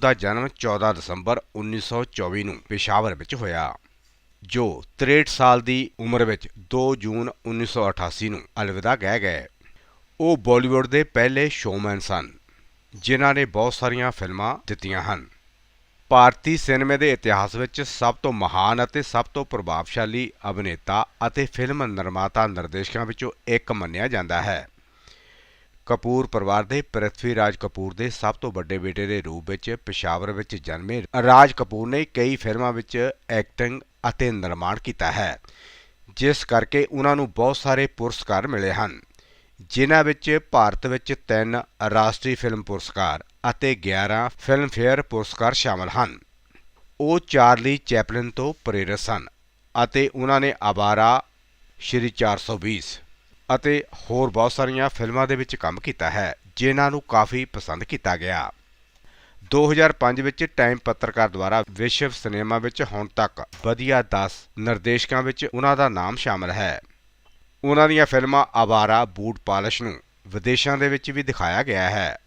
ਦਾ ਜਨਮ 14 ਦਸੰਬਰ 1924 ਨੂੰ ਪੇਸ਼ਾਵਰ ਵਿੱਚ ਹੋਇਆ, ਜੋ 63 ਸਾਲ ਦੀ ਉਮਰ ਵਿੱਚ 2 ਜੂਨ 1988 ਨੂੰ ਅਲਵਿਦਾ ਕਹਿ ਗਏ। ਉਹ ਬਾਲੀਵੁੱਡ ਦੇ ਪਹਿਲੇ ਸ਼ੋਮੈਨ ਸਨ, ਜਿਨ੍ਹਾਂ ਨੇ ਬਹੁਤ ਸਾਰੀਆਂ ਫਿਲਮਾਂ ਦਿੱਤੀਆਂ ਹਨ। ਭਾਰਤੀ ਸਿਨੇਮੇ ਦੇ ਇਤਿਹਾਸ ਵਿੱਚ ਸਭ ਤੋਂ ਮਹਾਨ ਅਤੇ ਸਭ ਤੋਂ ਪ੍ਰਭਾਵਸ਼ਾਲੀ ਅਭਿਨੇਤਾ ਅਤੇ ਫਿਲਮ ਨਿਰਮਾਤਾ ਨਿਰਦੇਸ਼ਕਾਂ ਵਿੱਚੋਂ ਇੱਕ ਮੰਨਿਆ ਜਾਂਦਾ ਹੈ। ਕਪੂਰ ਪਰਿਵਾਰ ਦੇ ਪ੍ਰਿਥਵੀ ਰਾਜ ਕਪੂਰ ਦੇ ਸਭ ਤੋਂ ਵੱਡੇ ਬੇਟੇ ਦੇ ਰੂਪ ਵਿੱਚ ਪਿਸ਼ਾਵਰ ਵਿੱਚ ਜਨਮੇ ਰਾਜ ਕਪੂਰ ਨੇ ਕਈ ਫਿਲਮਾਂ ਵਿੱਚ ਐਕਟਿੰਗ ਅਤੇ ਨਿਰਮਾਣ ਕੀਤਾ ਹੈ, ਜਿਸ ਕਰਕੇ ਉਹਨਾਂ ਨੂੰ ਬਹੁਤ ਸਾਰੇ ਪੁਰਸਕਾਰ ਮਿਲੇ ਹਨ। ਜਿਨ੍ਹਾਂ ਵਿੱਚ ਭਾਰਤ ਵਿੱਚ 3 ਰਾਸ਼ਟਰੀ ਫਿਲਮ ਪੁਰਸਕਾਰ ਅਤੇ 11 ਫਿਲਮਫੇਅਰ ਪੁਰਸਕਾਰ ਸ਼ਾਮਲ ਹਨ। ਉਹ ਚਾਰਲੀ ਚੈਪਲਿਨ ਤੋਂ ਪ੍ਰੇਰਿਤ ਸਨ ਅਤੇ ਉਹਨਾਂ ਨੇ ਆਵਾਰਾ ਸ਼੍ਰੀ 420 ਅਤੇ ਹੋਰ ਬਹੁਤ ਸਾਰੀਆਂ ਫਿਲਮਾਂ ਦੇ ਵਿੱਚ ਕੰਮ ਕੀਤਾ ਹੈ, ਜਿਨ੍ਹਾਂ ਨੂੰ ਕਾਫੀ ਪਸੰਦ ਕੀਤਾ ਗਿਆ। 2005 ਵਿੱਚ ਟਾਈਮ ਪੱਤਰਕਾਰ ਦੁਆਰਾ ਵਿਸ਼ਵ ਸਿਨੇਮਾ ਵਿੱਚ ਹੁਣ ਤੱਕ ਵਧੀਆ 10 ਨਿਰਦੇਸ਼ਕਾਂ ਵਿੱਚ ਉਹਨਾਂ ਦਾ ਨਾਮ ਸ਼ਾਮਲ ਹੈ। ਉਹਨਾਂ ਦੀਆਂ ਫਿਲਮਾਂ ਆਵਾਰਾ, ਬੂਟ ਪਾਲਿਸ਼ ਨੂੰ ਵਿਦੇਸ਼ਾਂ ਦੇ ਵਿੱਚ ਵੀ ਦਿਖਾਇਆ ਗਿਆ ਹੈ।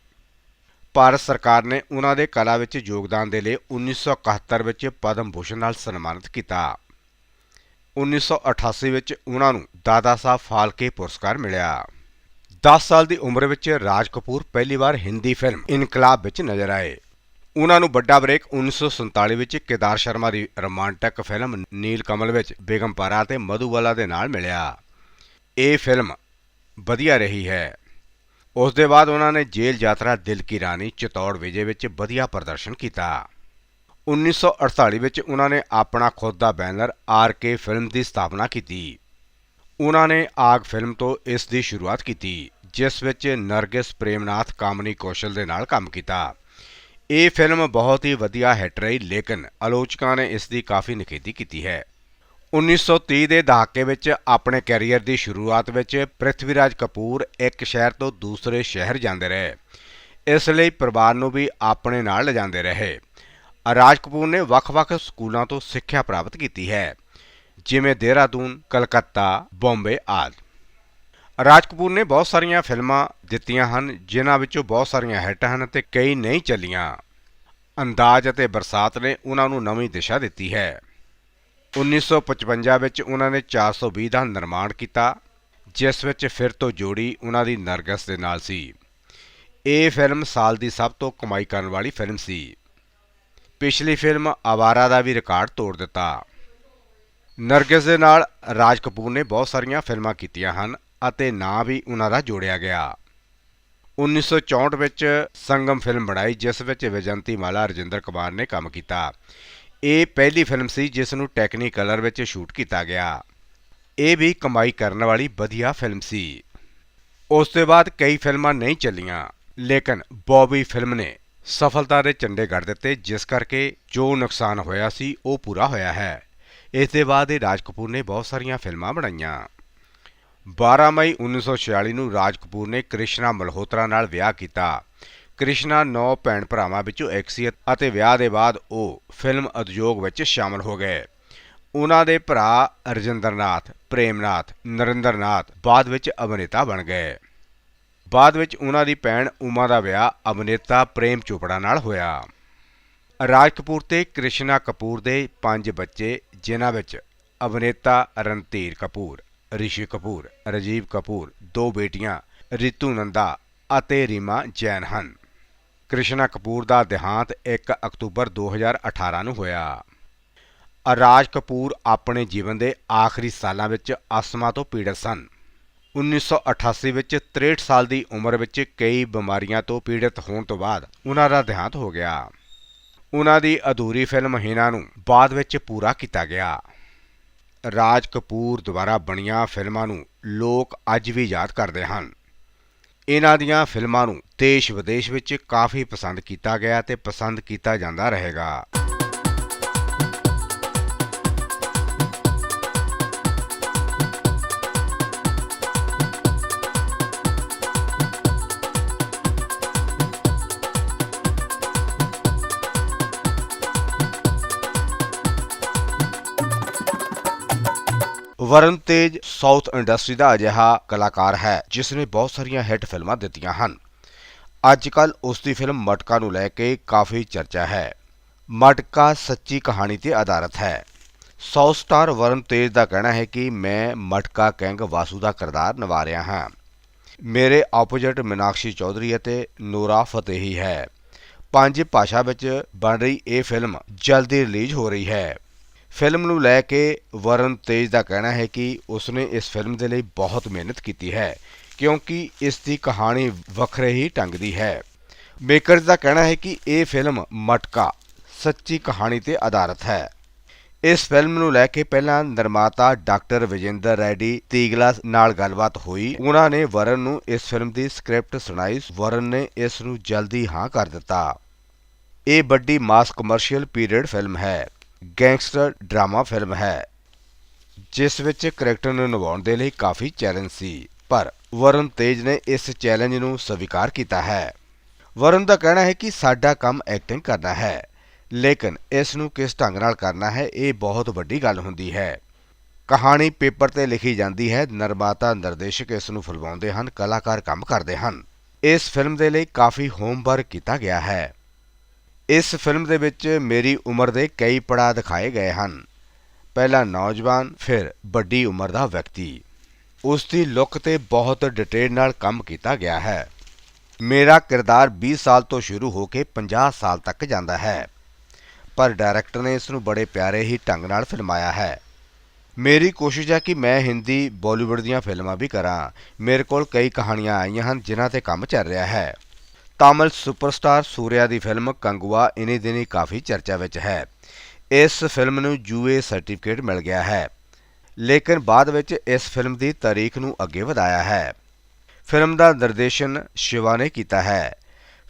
ਭਾਰਤ ਸਰਕਾਰ ਨੇ ਉਹਨਾਂ ਦੇ ਕਲਾ ਵਿੱਚ ਯੋਗਦਾਨ ਦੇ ਲਈ 1971 ਵਿੱਚ ਪਦਮ ਭੂਸ਼ਣ ਨਾਲ ਸਨਮਾਨਿਤ ਕੀਤਾ। 1988 ਵਿੱਚ ਉਹਨਾਂ ਨੂੰ ਦਾਦਾ ਸਾਹਿਬ ਫਾਲਕੇ ਪੁਰਸਕਾਰ ਮਿਲਿਆ। 10 ਸਾਲ ਦੀ ਉਮਰ ਵਿੱਚ ਰਾਜ ਕਪੂਰ ਪਹਿਲੀ ਵਾਰ ਹਿੰਦੀ ਫਿਲਮ ਇਨਕਲਾਬ ਵਿੱਚ ਨਜ਼ਰ ਆਏ। ਉਹਨਾਂ ਨੂੰ ਵੱਡਾ ਬ੍ਰੇਕ 1947 ਵਿੱਚ ਕੇਦਾਰ ਸ਼ਰਮਾ ਦੀ ਰੋਮਾਂਟਿਕ ਫਿਲਮ ਨੀਲ ਕਮਲ ਵਿੱਚ ਬੇਗਮਪਾਰਾ ਅਤੇ ਮਧੂਬਾਲਾ ਦੇ ਨਾਲ ਮਿਲਿਆ। ਇਹ ਫਿਲਮ ਵਧੀਆ ਰਹੀ ਹੈ। ਉਸ ਦੇ ਬਾਅਦ ਉਹਨਾਂ ਨੇ ਜੇਲ੍ਹ ਯਾਤਰਾ ਦਿਲ ਕੀ ਰਾਣੀ, ਚਿਤੌੜ ਵਿਜੇ ਵਿੱਚ ਵਧੀਆ ਪ੍ਰਦਰਸ਼ਨ ਕੀਤਾ। 1948 ਵਿੱਚ ਉਹਨਾਂ ਨੇ ਆਪਣਾ ਖੁਦ ਦਾ ਬੈਨਰ ਆਰ ਕੇ ਫਿਲਮ ਦੀ ਸਥਾਪਨਾ ਕੀਤੀ। ਉਹਨਾਂ ਨੇ ਆਗ ਫਿਲਮ ਤੋਂ ਇਸ ਦੀ ਸ਼ੁਰੂਆਤ ਕੀਤੀ, ਜਿਸ ਵਿੱਚ ਨਰਗਿਸ ਪ੍ਰੇਮਨਾਥ ਕਾਮਨੀ ਕੌਸ਼ਲ ਦੇ ਨਾਲ ਕੰਮ ਕੀਤਾ। ਇਹ ਫਿਲਮ ਬਹੁਤ ਹੀ ਵਧੀਆ ਹਿੱਟ ਰਹੀ, ਲੇਕਿਨ ਆਲੋਚਕਾਂ ਨੇ ਇਸ ਦੀ ਕਾਫੀ ਨਿਖੇਧੀ ਕੀਤੀ ਹੈ। 1930 ਦੇ ਦਹਾਕੇ ਵਿੱਚ ਆਪਣੇ ਕੈਰੀਅਰ ਦੀ ਸ਼ੁਰੂਆਤ ਵਿੱਚ ਪ੍ਰਿਥਵੀਰਾਜ ਕਪੂਰ ਇੱਕ ਸ਼ਹਿਰ ਤੋਂ ਦੂਸਰੇ ਸ਼ਹਿਰ ਜਾਂਦੇ ਰਹੇ। ਇਸ ਲਈ ਪਰਿਵਾਰ ਨੂੰ ਵੀ ਆਪਣੇ ਨਾਲ ਲਿਜਾਂਦੇ ਰਹੇ। ਰਾਜ ਕਪੂਰ ਨੇ ਵੱਖ-ਵੱਖ ਸਕੂਲਾਂ ਤੋਂ ਸਿੱਖਿਆ ਪ੍ਰਾਪਤ ਕੀਤੀ ਹੈ, ਜਿਵੇਂ ਦੇਹਰਾਦੂਨ, ਕਲਕੱਤਾ, ਬੰਬੇ ਆਦਿ। ਰਾਜ ਕਪੂਰ ਨੇ ਬਹੁਤ ਸਾਰੀਆਂ ਫਿਲਮਾਂ ਦਿੱਤੀਆਂ ਹਨ, ਜਿਨ੍ਹਾਂ ਵਿੱਚੋਂ ਬਹੁਤ ਸਾਰੀਆਂ ਹਿੱਟ ਹਨ ਤੇ ਕਈ ਨਹੀਂ ਚੱਲੀਆਂ। ਅੰਦਾਜ਼ ਅਤੇ ਬਰਸਾਤ ਨੇ ਉਹਨਾਂ ਨੂੰ ਨਵੀਂ ਦਿਸ਼ਾ ਦਿੱਤੀ ਹੈ। 1955 ਵਿੱਚ ਉਹਨਾਂ ਨੇ 420 ਦਾ ਨਿਰਮਾਣ ਕੀਤਾ, ਜਿਸ ਵਿੱਚ ਫਿਰ ਤੋਂ ਜੋੜੀ ਉਹਨਾਂ ਦੀ ਨਰਗਸ ਦੇ ਨਾਲ ਸੀ। ਇਹ ਫਿਲਮ ਸਾਲ ਦੀ ਸਭ ਤੋਂ ਕਮਾਈ ਕਰਨ ਵਾਲੀ ਫਿਲਮ ਸੀ। ਪਿਛਲੀ ਫਿਲਮ ਆਵਾਰਾ ਦਾ ਵੀ ਰਿਕਾਰਡ ਤੋੜ ਦਿੱਤਾ। ਨਰਗਿਸ ਦੇ ਨਾਲ ਰਾਜ ਕਪੂਰ ਨੇ ਬਹੁਤ ਸਾਰੀਆਂ ਫਿਲਮਾਂ ਕੀਤੀਆਂ ਹਨ ਅਤੇ ਨਾਂ ਵੀ ਉਹਨਾਂ ਦਾ ਜੋੜਿਆ ਗਿਆ। 1964 ਵਿੱਚ ਸੰਗਮ ਫਿਲਮ ਬਣਾਈ, ਜਿਸ ਵਿੱਚ ਵਿਜੰਤੀ ਮਾਲਾ, ਰਜਿੰਦਰ ਕੁਮਾਰ ਨੇ ਕੰਮ ਕੀਤਾ। ਇਹ ਪਹਿਲੀ ਫਿਲਮ ਸੀ ਜਿਸ ਨੂੰ ਟੈਕਨੀਕਲਰ ਵਿੱਚ ਸ਼ੂਟ ਕੀਤਾ ਗਿਆ। ਇਹ ਵੀ ਕਮਾਈ ਕਰਨ ਵਾਲੀ ਵਧੀਆ ਫਿਲਮ ਸੀ। ਉਸ ਤੋਂ ਬਾਅਦ ਕਈ ਫਿਲਮਾਂ ਨਹੀਂ ਚੱਲੀਆਂ, ਲੇਕਿਨ ਬੌਬੀ ਫਿਲਮ ਨੇ ਸਫਲਤਾ ਦੇ ਝੰਡੇ ਗੱਡ ਦਿੱਤੇ, ਜਿਸ ਕਰਕੇ ਜੋ ਨੁਕਸਾਨ ਹੋਇਆ ਸੀ, ਉਹ ਪੂਰਾ ਹੋਇਆ ਹੈ। ਇਸ ਦੇ ਬਾਅਦ ਇਹ ਰਾਜ ਕਪੂਰ ਨੇ ਬਹੁਤ ਸਾਰੀਆਂ ਫਿਲਮਾਂ ਬਣਾਈਆਂ। 12 ਮਈ 1946 ਨੂੰ ਰਾਜ ਕਪੂਰ ਨੇ ਕ੍ਰਿਸ਼ਨਾ ਮਲਹੋਤਰਾ ਨਾਲ ਵਿਆਹ ਕੀਤਾ। ਕ੍ਰਿਸ਼ਨਾ ਨੌ ਭੈਣ ਭਰਾਵਾਂ ਵਿੱਚੋਂ ਇੱਕ ਸੀ ਅਤੇ ਵਿਆਹ ਦੇ ਬਾਅਦ ਉਹ ਫਿਲਮ ਉਦਯੋਗ ਵਿੱਚ ਸ਼ਾਮਲ ਹੋ ਗਏ। ਉਹਨਾਂ ਦੇ ਭਰਾ ਰਜਿੰਦਰਨਾਥ, ਪ੍ਰੇਮਨਾਥ, ਨਰਿੰਦਰਨਾਥ ਬਾਅਦ ਵਿੱਚ ਅਭਿਨੇਤਾ ਬਣ ਗਏ। ਬਾਅਦ ਵਿੱਚ ਉਹਨਾਂ ਦੀ ਭੈਣ ਉਮਾ ਦਾ ਵਿਆਹ ਅਭਿਨੇਤਾ ਪ੍ਰੇਮ ਚੋਪੜਾ ਨਾਲ ਹੋਇਆ। ਰਾਜ ਕਪੂਰ ਤੇ ਕ੍ਰਿਸ਼ਨਾ ਕਪੂਰ ਦੇ ਪੰਜ ਬੱਚੇ, ਜਿਨ੍ਹਾਂ ਵਿੱਚ ਅਭਿਨੇਤਾ ਰਣਧੀਰ ਕਪੂਰ, ਰਿਸ਼ੀ ਕਪੂਰ, ਰਜੀਵ ਕਪੂਰ, ਦੋ ਬੇਟੀਆਂ, ਰਿਤੂ ਨੰਦਾ ਅਤੇ ਰੀਮਾ ਜੈਨ ਹਨ। ਕ੍ਰਿਸ਼ਨਾ ਕਪੂਰ ਦਾ ਦੇਹਾਂਤ 1 ਅਕਤੂਬਰ 2018 ਨੂੰ ਹੋਇਆ। ਰਾਜ ਕਪੂਰ ਆਪਣੇ ਜੀਵਨ ਦੇ ਆਖਰੀ ਸਾਲਾਂ ਵਿੱਚ ਅਸਮਾ ਤੋਂ ਪੀੜਤ ਸਨ। 1988 ਵਿੱਚ 63 ਸਾਲ ਦੀ ਉਮਰ ਵਿੱਚ ਕਈ ਬਿਮਾਰੀਆਂ ਤੋਂ ਪੀੜਤ ਹੋਣ ਤੋਂ ਬਾਅਦ ਉਹਨਾਂ ਦਾ ਦੇਹਾਂਤ ਹੋ ਗਿਆ। ਉਹਨਾਂ ਦੀ ਅਧੂਰੀ ਫਿਲਮ ਹੀਨਾ ਨੂੰ ਬਾਅਦ ਵਿੱਚ ਪੂਰਾ ਕੀਤਾ ਗਿਆ। ਰਾਜ ਕਪੂਰ ਦੁਆਰਾ ਬਣੀਆਂ ਫਿਲਮਾਂ ਨੂੰ ਲੋਕ ਅੱਜ ਵੀ ਯਾਦ ਕਰਦੇ ਹਨ। ਇਹਨਾਂ ਦੀਆਂ ਫਿਲਮਾਂ ਨੂੰ ਦੇਸ਼ ਵਿਦੇਸ਼ ਵਿੱਚ ਕਾਫੀ ਪਸੰਦ ਕੀਤਾ ਗਿਆ ਤੇ ਪਸੰਦ ਕੀਤਾ ਜਾਂਦਾ ਰਹੇਗਾ। ਵਰਨ ਤੇਜ ਸਾਊਥ ਇੰਡਸਟਰੀ ਦਾ ਅਜਿਹਾ ਕਲਾਕਾਰ ਹੈ ਜਿਸ ਨੇ ਬਹੁਤ ਸਾਰੀਆਂ ਹਿੱਟ ਫਿਲਮਾਂ ਦਿੱਤੀਆਂ ਹਨ। ਅੱਜ ਕੱਲ ਉਸ ਦੀ ਫਿਲਮ ਮਟਕਾ ਨੂੰ ਲੈ ਕੇ ਕਾਫੀ ਚਰਚਾ ਹੈ। ਮਟਕਾ ਸੱਚੀ ਕਹਾਣੀ ਤੇ ਆਧਾਰਿਤ ਹੈ। ਸਾਊਥ ਸਟਾਰ ਵਰਨ ਤੇਜ ਦਾ ਕਹਿਣਾ ਹੈ ਕਿ ਮੈਂ ਮਟਕਾ ਕੈਂਗ ਵਾਸੂ ਦਾ ਕਿਰਦਾਰ ਨਿਭਾ ਰਿਹਾ ਹਾਂ। ਮੇਰੇ ਆਪੋਜੀਟ ਮੀਨਾਕਸ਼ੀ ਚੌਧਰੀ ਅਤੇ ਨੂਰਾ ਫਤਿਹੀ ਹੈ। ਪੰਜ ਭਾਸ਼ਾ ਵਿੱਚ ਬਣ ਰਹੀ ਇਹ ਫਿਲਮ ਜਲਦੀ ਰਿਲੀਜ਼ ਹੋ ਰਹੀ ਹੈ। ਫਿਲਮ ਨੂੰ ਲੈ ਕੇ ਵਰਨ ਤੇਜ ਦਾ ਕਹਿਣਾ ਹੈ ਕਿ ਉਸਨੇ ਇਸ ਫਿਲਮ ਦੇ ਲਈ ਬਹੁਤ ਮਿਹਨਤ ਕੀਤੀ ਹੈ, ਕਿਉਂਕਿ ਇਸ ਦੀ ਕਹਾਣੀ ਵੱਖਰੇ ਹੀ ਢੰਗ ਦੀ ਹੈ। ਮੇਕਰਜ਼ ਦਾ ਕਹਿਣਾ ਹੈ ਕਿ ਇਹ ਫਿਲਮ ਮਟਕਾ, ਸੱਚੀ ਕਹਾਣੀ ਤੇ ਆਧਾਰਿਤ ਹੈ। ਇਸ ਫਿਲਮ ਨੂੰ ਲੈ ਕੇ ਪਹਿਲਾਂ ਨਿਰਮਾਤਾ ਡਾਕਟਰ ਵਿਜੇਂਦਰ ਰੈਡੀ ਤੀਗਲਾ ਨਾਲ ਗੱਲਬਾਤ ਹੋਈ। ਉਹਨਾਂ ਨੇ ਵਰਨ ਨੂੰ ਇਸ ਫਿਲਮ ਦੀ ਸਕ੍ਰਿਪਟ ਸੁਣਾਈ। ਵਰਨ ਨੇ ਇਸ ਨੂੰ ਜਲਦੀ ਹਾਂ ਕਰ ਦਿੱਤਾ। ਇਹ ਵੱਡੀ ਮਾਸ ਕਮਰਸ਼ੀਅਲ ਪੀਰੀਅਡ ਫਿਲਮ ਹੈ। ਗੈਂਗਸਟਰ ਡਰਾਮਾ ਫਿਲਮ ਹੈ, ਜਿਸ ਵਿੱਚ ਕਰੈਕਟਰ ਨੂੰ ਨਿਭਾਉਣ ਦੇ ਲਈ ਕਾਫੀ ਚੈਲੰਜ ਸੀ, ਪਰ ਵਰਨ ਤੇਜ ਨੇ ਇਸ ਚੈਲੰਜ ਨੂੰ ਸਵੀਕਾਰ ਕੀਤਾ ਹੈ। ਵਰਨ ਦਾ ਕਹਿਣਾ ਹੈ ਕਿ ਸਾਡਾ ਕੰਮ ਐਕਟਿੰਗ ਕਰਨਾ ਹੈ, ਲੇਕਿਨ ਇਸ ਨੂੰ ਕਿਸ ਢੰਗ ਨਾਲ ਕਰਨਾ ਹੈ, ਇਹ ਬਹੁਤ ਵੱਡੀ ਗੱਲ ਹੁੰਦੀ ਹੈ। ਕਹਾਣੀ ਪੇਪਰ ਤੇ ਲਿਖੀ ਜਾਂਦੀ ਹੈ, ਨਿਰਮਾਤਾ ਨਿਰਦੇਸ਼ਕ ਇਸ ਨੂੰ ਫਿਲਮਾਉਂਦੇ ਹਨ, ਕਲਾਕਾਰ ਕੰਮ ਕਰਦੇ ਹਨ। ਇਸ ਫਿਲਮ ਦੇ ਲਈ ਕਾਫੀ ਹੋਮਵਰਕ ਕੀਤਾ ਗਿਆ ਹੈ। ਇਸ ਫਿਲਮ ਦੇ ਵਿੱਚ ਮੇਰੀ ਉਮਰ ਦੇ ਕਈ ਪੜਾਅ ਦਿਖਾਏ ਗਏ ਹਨ। ਪਹਿਲਾ ਨੌਜਵਾਨ, ਫਿਰ ਵੱਡੀ ਉਮਰ ਦਾ ਵਿਅਕਤੀ। ਉਸ ਦੀ ਲੁੱਕ ਤੇ ਬਹੁਤ ਡਿਟੇਲ ਨਾਲ ਕੰਮ ਕੀਤਾ ਗਿਆ ਹੈ। ਮੇਰਾ ਕਿਰਦਾਰ 20 ਸਾਲ ਤੋਂ ਸ਼ੁਰੂ ਹੋ ਕੇ 50 ਸਾਲ ਤੱਕ ਜਾਂਦਾ ਹੈ। ਪਰ ਡਾਇਰੈਕਟਰ ਨੇ ਇਸ ਨੂੰ ਬੜੇ ਪਿਆਰੇ ਹੀ ਢੰਗ ਨਾਲ ਫਿਲਮਾਇਆ ਹੈ। ਮੇਰੀ ਕੋਸ਼ਿਸ਼ ਹੈ ਕਿ ਮੈਂ ਹਿੰਦੀ ਬਾਲੀਵੁੱਡ ਦੀਆਂ ਫਿਲਮਾਂ ਵੀ ਕਰਾਂ। ਮੇਰੇ ਕੋਲ ਕਈ ਕਹਾਣੀਆਂ ਆਈਆਂ ਹਨ ਜਿਨ੍ਹਾਂ ਤੇ ਕੰਮ ਚੱਲ ਰਿਹਾ ਹੈ। ਤਾਮਿਲ ਸੁਪਰਸਟਾਰ ਸੂਰਿਆ ਦੀ ਫਿਲਮ ਕੰਗਵਾ ਇਨੀ ਦਿਨੀ ਕਾਫੀ ਚਰਚਾ ਵਿੱਚ ਹੈ। ਇਸ ਫਿਲਮ ਨੂੰ ਯੂਏ ਸਰਟੀਫਿਕੇਟ ਮਿਲ ਗਿਆ ਹੈ। ਲੇਕਿਨ ਬਾਅਦ ਵਿੱਚ ਇਸ ਫਿਲਮ ਦੀ ਤਾਰੀਖ ਨੂੰ ਅੱਗੇ ਵਧਾਇਆ ਹੈ। ਫਿਲਮ ਦਾ ਨਿਰਦੇਸ਼ਨ ਸ਼ਿਵਾ ਨੇ ਕੀਤਾ ਹੈ।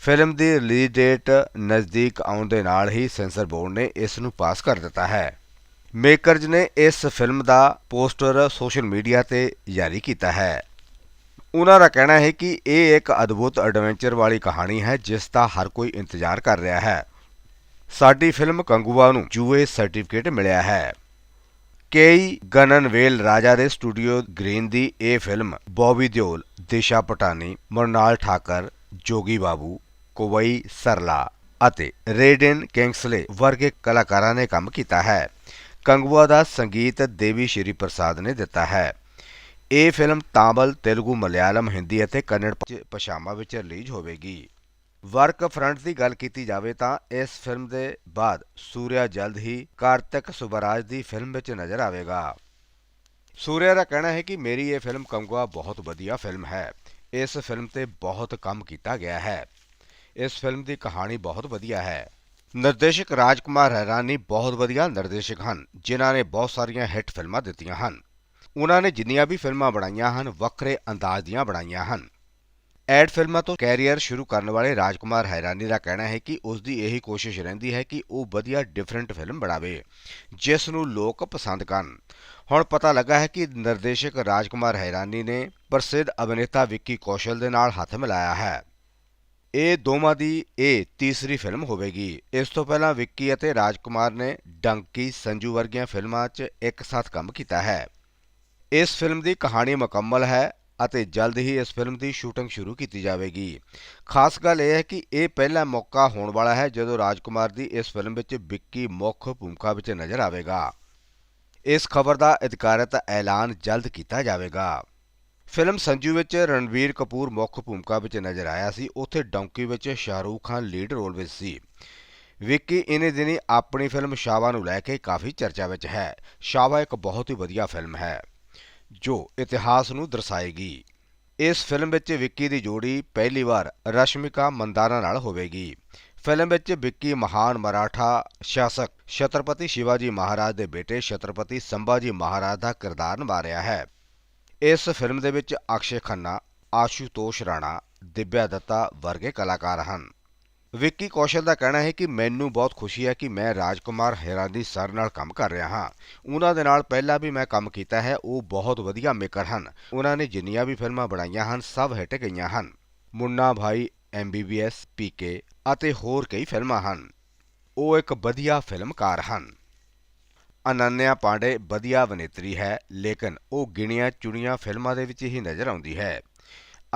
ਫਿਲਮ ਦੀ ਰਿਲੀਜ਼ ਡੇਟ ਨਜ਼ਦੀਕ ਆਉਣ ਦੇ ਨਾਲ ਹੀ ਸੈਂਸਰ ਬੋਰਡ ਨੇ ਇਸ ਨੂੰ ਪਾਸ ਕਰ ਦਿੱਤਾ ਹੈ। ਮੇਕਰਜ਼ ਨੇ ਇਸ ਫਿਲਮ ਦਾ ਪੋਸਟਰ ਸੋਸ਼ਲ ਮੀਡੀਆ ਤੇ ਜਾਰੀ ਕੀਤਾ ਹੈ। ਉਹਨਾਂ ਦਾ ਕਹਿਣਾ ਹੈ ਕਿ ਇਹ ਇੱਕ ਅਦਭੁਤ ਐਡਵੈਂਚਰ ਵਾਲੀ ਕਹਾਣੀ ਹੈ, ਜਿਸ ਦਾ ਹਰ ਕੋਈ ਇੰਤਜ਼ਾਰ ਕਰ ਰਿਹਾ ਹੈ। ਸਾਡੀ ਫਿਲਮ ਕੰਗੂਆ ਨੂੰ ਯੂਏ ਸਰਟੀਫਿਕੇਟ ਮਿਲਿਆ ਹੈ। ਕੇਈ ਗਨਨਵੇਲ ਰਾਜਾ ਦੇ ਸਟੂਡੀਓ ਗ੍ਰੀਨ ਦੀ ਇਹ ਫਿਲਮ ਬੌਬੀ ਦਿਓਲ, ਦਿਸ਼ਾ ਪਟਾਨੀ, ਮਰਨਾਲ ਠਾਕਰ, ਜੋਗੀ ਬਾਬੂ, ਕੋਵਈ ਸਰਲਾ ਅਤੇ ਰੇਡਨ ਕਿੰਗਸਲੇ ਵਰਗੇ ਕਲਾਕਾਰਾਂ ਨੇ ਕੰਮ ਕੀਤਾ ਹੈ। ਕੰਗੂਆ ਦਾ ਸੰਗੀਤ ਦੇਵੀ ਸ਼੍ਰੀ ਪ੍ਰਸਾਦ ਨੇ ਦਿੱਤਾ ਹੈ। ਇਹ ਫਿਲਮ ਤਾਮਿਲ, ਤੇਲਗੂ, ਮਲਿਆਲਮ, ਹਿੰਦੀ ਅਤੇ ਕੰਨੜ ਭਾਸ਼ਾਵਾਂ ਵਿੱਚ ਰਿਲੀਜ਼ ਹੋਵੇਗੀ। ਵਰਕ ਫਰੰਟ ਦੀ ਗੱਲ ਕੀਤੀ ਜਾਵੇ ਤਾਂ ਇਸ ਫਿਲਮ ਦੇ ਬਾਅਦ ਸੂਰਿਆ ਜਲਦ ਹੀ ਕਾਰਤਿਕ ਸੁਬਰਾਜ ਦੀ ਫਿਲਮ ਵਿੱਚ ਨਜ਼ਰ ਆਵੇਗਾ। ਸੂਰਿਆ ਦਾ ਕਹਿਣਾ ਹੈ ਕਿ ਮੇਰੀ ਇਹ ਫਿਲਮ ਕੰਗਵਾ ਬਹੁਤ ਵਧੀਆ ਫਿਲਮ ਹੈ। ਇਸ ਫਿਲਮ ਤੇ ਬਹੁਤ ਕੰਮ ਕੀਤਾ ਗਿਆ ਹੈ। ਇਸ ਫਿਲਮ ਦੀ ਕਹਾਣੀ ਬਹੁਤ ਵਧੀਆ ਹੈ। ਨਿਰਦੇਸ਼ਕ ਰਾਜਕੁਮਾਰ ਹੈਰਾਨੀ ਬਹੁਤ ਵਧੀਆ ਨਿਰਦੇਸ਼ਕ ਹਨ, ਜਿਨ੍ਹਾਂ ਨੇ ਬਹੁਤ ਸਾਰੀਆਂ ਹਿੱਟ ਫਿਲਮਾਂ ਦਿੱਤੀਆਂ ਹਨ। ਉਹਨਾਂ ਨੇ ਜਿੰਨੀਆਂ ਵੀ ਫਿਲਮਾਂ ਬਣਾਈਆਂ ਹਨ, ਵੱਖਰੇ ਅੰਦਾਜ਼ ਦੀਆਂ ਬਣਾਈਆਂ ਹਨ। ਐਡ ਫਿਲਮਾਂ ਤੋਂ ਕੈਰੀਅਰ ਸ਼ੁਰੂ ਕਰਨ ਵਾਲੇ ਰਾਜਕੁਮਾਰ ਹੈਰਾਨੀ ਦਾ ਕਹਿਣਾ ਹੈ ਕਿ ਉਸ ਦੀ ਇਹੀ ਕੋਸ਼ਿਸ਼ ਰਹਿੰਦੀ ਹੈ ਕਿ ਉਹ ਵਧੀਆ ਡਿਫਰੈਂਟ ਫਿਲਮ ਬਣਾਵੇ, ਜਿਸ ਨੂੰ ਲੋਕ ਪਸੰਦ ਕਰਨ। ਹੁਣ ਪਤਾ ਲੱਗਾ ਹੈ ਕਿ ਨਿਰਦੇਸ਼ਕ ਰਾਜਕੁਮਾਰ ਹੈਰਾਨੀ ਨੇ ਪ੍ਰਸਿੱਧ ਅਭਿਨੇਤਾ ਵਿੱਕੀ ਕੌਸ਼ਲ ਦੇ ਨਾਲ ਹੱਥ ਮਿਲਾਇਆ ਹੈ। ਇਹ ਦੋਵਾਂ ਦੀ ਇਹ ਤੀਸਰੀ ਫਿਲਮ ਹੋਵੇਗੀ। ਇਸ ਤੋਂ ਪਹਿਲਾਂ ਵਿੱਕੀ ਅਤੇ ਰਾਜਕੁਮਾਰ ਨੇ ਡੰਕੀ ਸੰਜੂ ਵਰਗੀਆਂ ਫਿਲਮਾਂ 'ਚ ਇੱਕ ਸਾਥ ਕੰਮ ਕੀਤਾ ਹੈ। ਇਸ ਫਿਲਮ ਦੀ ਕਹਾਣੀ ਮੁਕੰਮਲ ਹੈ ਅਤੇ ਜਲਦ ਹੀ ਇਸ ਫਿਲਮ ਦੀ ਸ਼ੂਟਿੰਗ ਸ਼ੁਰੂ ਕੀਤੀ ਜਾਵੇਗੀ। ਖਾਸ ਗੱਲ ਇਹ ਹੈ ਕਿ ਇਹ ਪਹਿਲਾ ਮੌਕਾ ਹੋਣ ਵਾਲਾ ਹੈ ਜਦੋਂ ਰਾਜਕੁਮਾਰ ਦੀ ਇਸ ਫਿਲਮ ਵਿੱਚ ਵਿੱਕੀ ਮੁੱਖ ਭੂਮਿਕਾ ਵਿੱਚ ਨਜ਼ਰ ਆਵੇਗਾ। ਇਸ ਖਬਰ ਦਾ ਅਧਿਕਾਰਤ ਐਲਾਨ ਜਲਦ ਕੀਤਾ ਜਾਵੇਗਾ। ਫਿਲਮ ਸੰਜੂ ਵਿੱਚ ਰਣਵੀਰ ਕਪੂਰ ਮੁੱਖ ਭੂਮਿਕਾ ਵਿੱਚ ਨਜ਼ਰ ਆਇਆ ਸੀ। ਉੱਥੇ ਡੌਂਕੀ ਵਿੱਚ ਸ਼ਾਹਰੂਖ ਖਾਨ ਲੀਡ ਰੋਲ ਵਿੱਚ ਸੀ। ਵਿੱਕੀ ਇਨੇ ਦਿਨੀ ਆਪਣੀ ਫਿਲਮ ਸ਼ਾਵਾ ਨੂੰ ਲੈ ਕੇ ਕਾਫੀ ਚਰਚਾ ਵਿੱਚ ਹੈ। ਸ਼ਾਵਾ ਇੱਕ ਬਹੁਤ ਹੀ ਵਧੀਆ ਫਿਲਮ ਹੈ। ਜੋ ਇਤਿਹਾਸ ਨੂੰ ਦਰਸਾਏਗੀ। ਇਸ ਫਿਲਮ ਵਿੱਚ ਵਿੱਕੀ ਦੀ ਜੋੜੀ ਪਹਿਲੀ ਵਾਰ ਰਸ਼ਮਿਕਾ ਮੰਦਾਨਾ ਨਾਲ ਹੋਵੇਗੀ। ਫਿਲਮ ਵਿੱਚ ਵਿੱਕੀ ਮਹਾਨ ਮਰਾਠਾ ਸ਼ਾਸਕ ਛਤਰਪਤੀ ਸ਼ਿਵਾਜੀ ਮਹਾਰਾਜ ਦੇ ਬੇਟੇ ਛਤਰਪਤੀ ਸੰਭਾਜੀ ਮਹਾਰਾਜ ਦਾ ਕਿਰਦਾਰ ਨਿਭਾ ਰਿਹਾ ਹੈ। ਇਸ ਫਿਲਮ ਦੇ ਵਿੱਚ ਅਕਸ਼ੇ ਖੰਨਾ, ਆਸ਼ੂਤੋਸ਼ ਰਾਣਾ, ਦਿਵਿਆ ਦੱਤਾ ਵਰਗੇ ਕਲਾਕਾਰ ਹਨ। ਵਿੱਕੀ ਕੌਸ਼ਲ ਦਾ ਕਹਿਣਾ ਹੈ ਕਿ ਮੈਨੂੰ ਬਹੁਤ ਖੁਸ਼ੀ ਹੈ ਕਿ ਮੈਂ ਰਾਜਕੁਮਾਰ ਹੈਰਾਨੀ ਸਰ ਨਾਲ ਕੰਮ ਕਰ ਰਿਹਾ ਹਾਂ। ਉਹਨਾਂ ਦੇ ਨਾਲ ਪਹਿਲਾਂ ਵੀ ਮੈਂ ਕੰਮ ਕੀਤਾ ਹੈ, ਉਹ ਬਹੁਤ ਵਧੀਆ ਮੇਕਰ ਹਨ। ਉਹਨਾਂ ਨੇ ਜਿੰਨੀਆਂ ਵੀ ਫਿਲਮਾਂ ਬਣਾਈਆਂ ਹਨ, ਸਭ ਹਿੱਟ ਗਈਆਂ ਹਨ। ਮੁੰਨਾ ਭਾਈ ਐਮਬੀਬੀਐਸ ਪੀਕੇ ਅਤੇ ਹੋਰ ਕਈ ਫਿਲਮਾਂ ਹਨ। ਉਹ ਇੱਕ ਵਧੀਆ ਫਿਲਮਕਾਰ ਹਨ। ਅਨੰਨਿਆ ਪਾਂਡੇ ਵਧੀਆ ਅਭਿਨੇਤਰੀ ਹੈ, ਲੇਕਿਨ ਉਹ ਗਿਣੀਆਂ ਚੁਣੀਆਂ ਫਿਲਮਾਂ ਦੇ ਵਿੱਚ ਹੀ ਨਜ਼ਰ ਆਉਂਦੀ ਹੈ।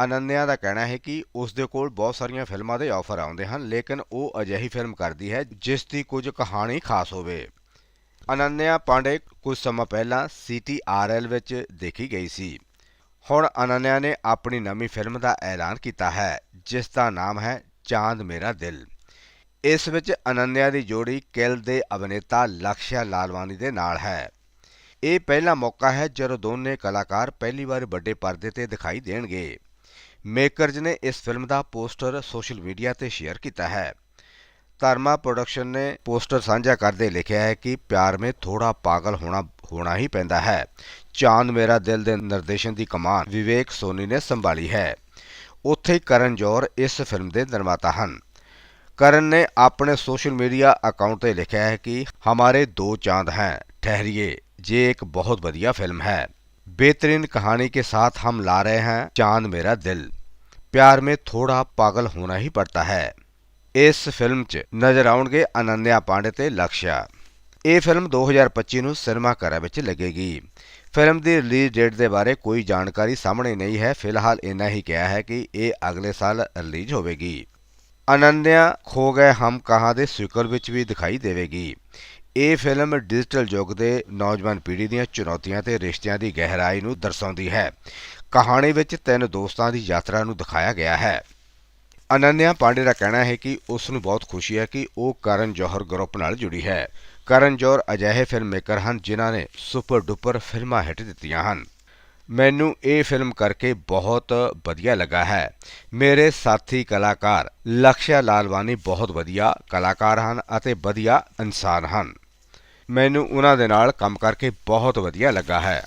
ਅਨੰਨਿਆ ਦਾ ਕਹਿਣਾ ਹੈ ਕਿ ਉਸ ਦੇ ਕੋਲ ਬਹੁਤ ਸਾਰੀਆਂ ਫਿਲਮਾਂ ਦੇ ਆਫਰ ਆਉਂਦੇ ਹਨ, ਲੇਕਿਨ ਉਹ ਅਜਿਹੀ ਫਿਲਮ ਕਰਦੀ ਹੈ ਜਿਸ ਦੀ ਕੁਝ ਕਹਾਣੀ ਖਾਸ ਹੋਵੇ। ਅਨੰਨਿਆ ਪਾਂਡੇ ਕੁਝ ਸਮਾਂ ਪਹਿਲਾਂ CTRL ਵਿੱਚ ਦੇਖੀ ਗਈ ਸੀ। ਹੁਣ ਅਨੰਨਿਆ ਨੇ ਆਪਣੀ ਨਵੀਂ ਫਿਲਮ ਦਾ ਐਲਾਨ ਕੀਤਾ ਹੈ, ਜਿਸ ਦਾ ਨਾਮ ਹੈ ਚਾਂਦ ਮੇਰਾ ਦਿਲ। ਇਸ ਵਿੱਚ ਅਨੰਨਿਆ ਦੀ ਜੋੜੀ ਕਿਲ ਦੇ ਅਭਿਨੇਤਾ ਲਕਸ਼ਿਆ ਲਾਲਵਾਨੀ ਦੇ ਨਾਲ ਹੈ। ਇਹ ਪਹਿਲਾ ਮੌਕਾ ਹੈ ਜਦੋਂ ਦੋਨੇ ਕਲਾਕਾਰ ਪਹਿਲੀ ਵਾਰ ਵੱਡੇ ਪਰਦੇ ਤੇ ਦਿਖਾਈ ਦੇਣਗੇ। ਮੇਕਰਜ਼ ਨੇ ਇਸ ਫਿਲਮ ਦਾ ਪੋਸਟਰ ਸੋਸ਼ਲ ਮੀਡੀਆ ਤੇ ਸ਼ੇਅਰ ਕੀਤਾ ਹੈ ਧਰਮਾ ਪ੍ਰੋਡਕਸ਼ਨ ਨੇ ਪੋਸਟਰ ਸਾਂਝਾ ਕਰਦੇ ਲਿਖਿਆ ਹੈ ਕਿ ਪਿਆਰ ਮੇਂ ਥੋੜਾ ਪਾਗਲ ਹੋਣਾ ਹੋਣਾ ਹੀ ਪੈਂਦਾ ਹੈ ਚਾਂਦ ਮੇਰਾ ਦਿਲ ਦੇ ਨਿਰਦੇਸ਼ਨ ਦੀ ਕਮਾਨ ਵਿਵੇਕ ਸੋਨੀ ਨੇ ਸੰਭਾਲੀ ਹੈ ਉੱਥੇ ਹੀ ਕਰਨ ਜੌਹਰ ਇਸ ਫਿਲਮ ਦੇ ਨਿਰਮਾਤਾ ਹਨ ਕਰਨ ਨੇ ਆਪਣੇ ਸੋਸ਼ਲ मीडिया अकाउंट ਤੇ ਲਿਖਿਆ ਹੈ ਕਿ हमारे दो चांद हैं ठहरिए ये एक बहुत बढ़िया फिल्म है बेहतरीन कहानी के साथ हम ला रहे हैं चांद मेरा दिल प्यार में थोड़ा पागल होना ही पड़ता है ਇਸ ਫਿਲਮ 'ਚ ਨਜ਼ਰ ਆਉਣਗੇ ਅਨੰਨਿਆ ਪਾਂਡੇ ਤੇ ਲਕਸ਼ਯਾ ਇਹ ਫਿਲਮ 2025 ਨੂੰ ਸਿਨੇਮਾ ਘਰਾਂ ਵਿੱਚ ਲੱਗੇਗੀ ਫਿਲਮ ਦੀ ਰਿਲੀਜ਼ ਡੇਟ ਦੇ ਬਾਰੇ ਕੋਈ ਜਾਣਕਾਰੀ ਸਾਹਮਣੇ ਨਹੀਂ ਹੈ ਫਿਲਹਾਲ ਇੰਨਾ ਹੀ ਕਿਹਾ ਹੈ ਕਿ ਇਹ ਅਗਲੇ ਸਾਲ ਰਿਲੀਜ਼ ਹੋਵੇਗੀ ਅਨੰਨਿਆ ਖੋ ਗਏ ਹਮ ਕਹਾਂ ਦੇ ਸਿਕਲ ਵਿੱਚ ਵੀ ਦਿਖਾਈ ਦੇਵੇਗੀ ਇਹ ਫਿਲਮ ਡਿਜੀਟਲ ਯੁੱਗ ਦੇ ਨੌਜਵਾਨ ਪੀੜ੍ਹੀ ਦੀਆਂ ਚੁਣੌਤੀਆਂ ਤੇ ਰਿਸ਼ਤਿਆਂ ਦੀ ਗਹਿਰਾਈ ਨੂੰ ਦਰਸਾਉਂਦੀ ਹੈ। ਕਹਾਣੀ ਵਿੱਚ ਤਿੰਨ ਦੋਸਤਾਂ ਦੀ ਯਾਤਰਾ ਨੂੰ ਦਿਖਾਇਆ ਗਿਆ ਹੈ। ਅਨੰਨਿਆ ਪਾਂਡੇ ਦਾ ਕਹਿਣਾ ਹੈ ਕਿ ਉਸ ਨੂੰ ਬਹੁਤ ਖੁਸ਼ੀ ਹੈ ਕਿ ਉਹ ਕਰਨ ਜੋਹਰ ਗਰੁੱਪ ਨਾਲ ਜੁੜੀ ਹੈ। ਕਰਨ ਜੋਹਰ ਅਜਿਹੇ ਫਿਲਮ ਮੇਕਰ ਹਨ ਜਿਨ੍ਹਾਂ ਨੇ ਸੁਪਰ ਡੁਪਰ ਫਿਲਮਾਂ ਹਿੱਟ ਦਿੱਤੀਆਂ ਹਨ। ਮੈਨੂੰ ਇਹ ਫਿਲਮ ਕਰਕੇ ਬਹੁਤ ਵਧੀਆ ਲੱਗਾ ਹੈ। ਮੇਰੇ ਸਾਥੀ ਕਲਾਕਾਰ ਲਕਸ਼ਿਆ ਲਾਲਵਾਨੀ ਬਹੁਤ ਵਧੀਆ ਕਲਾਕਾਰ ਹਨ ਅਤੇ ਵਧੀਆ ਇਨਸਾਨ ਹਨ। ਮੈਨੂੰ ਉਹਨਾਂ ਦੇ ਨਾਲ ਕੰਮ ਕਰਕੇ ਬਹੁਤ ਵਧੀਆ ਲੱਗਾ ਹੈ।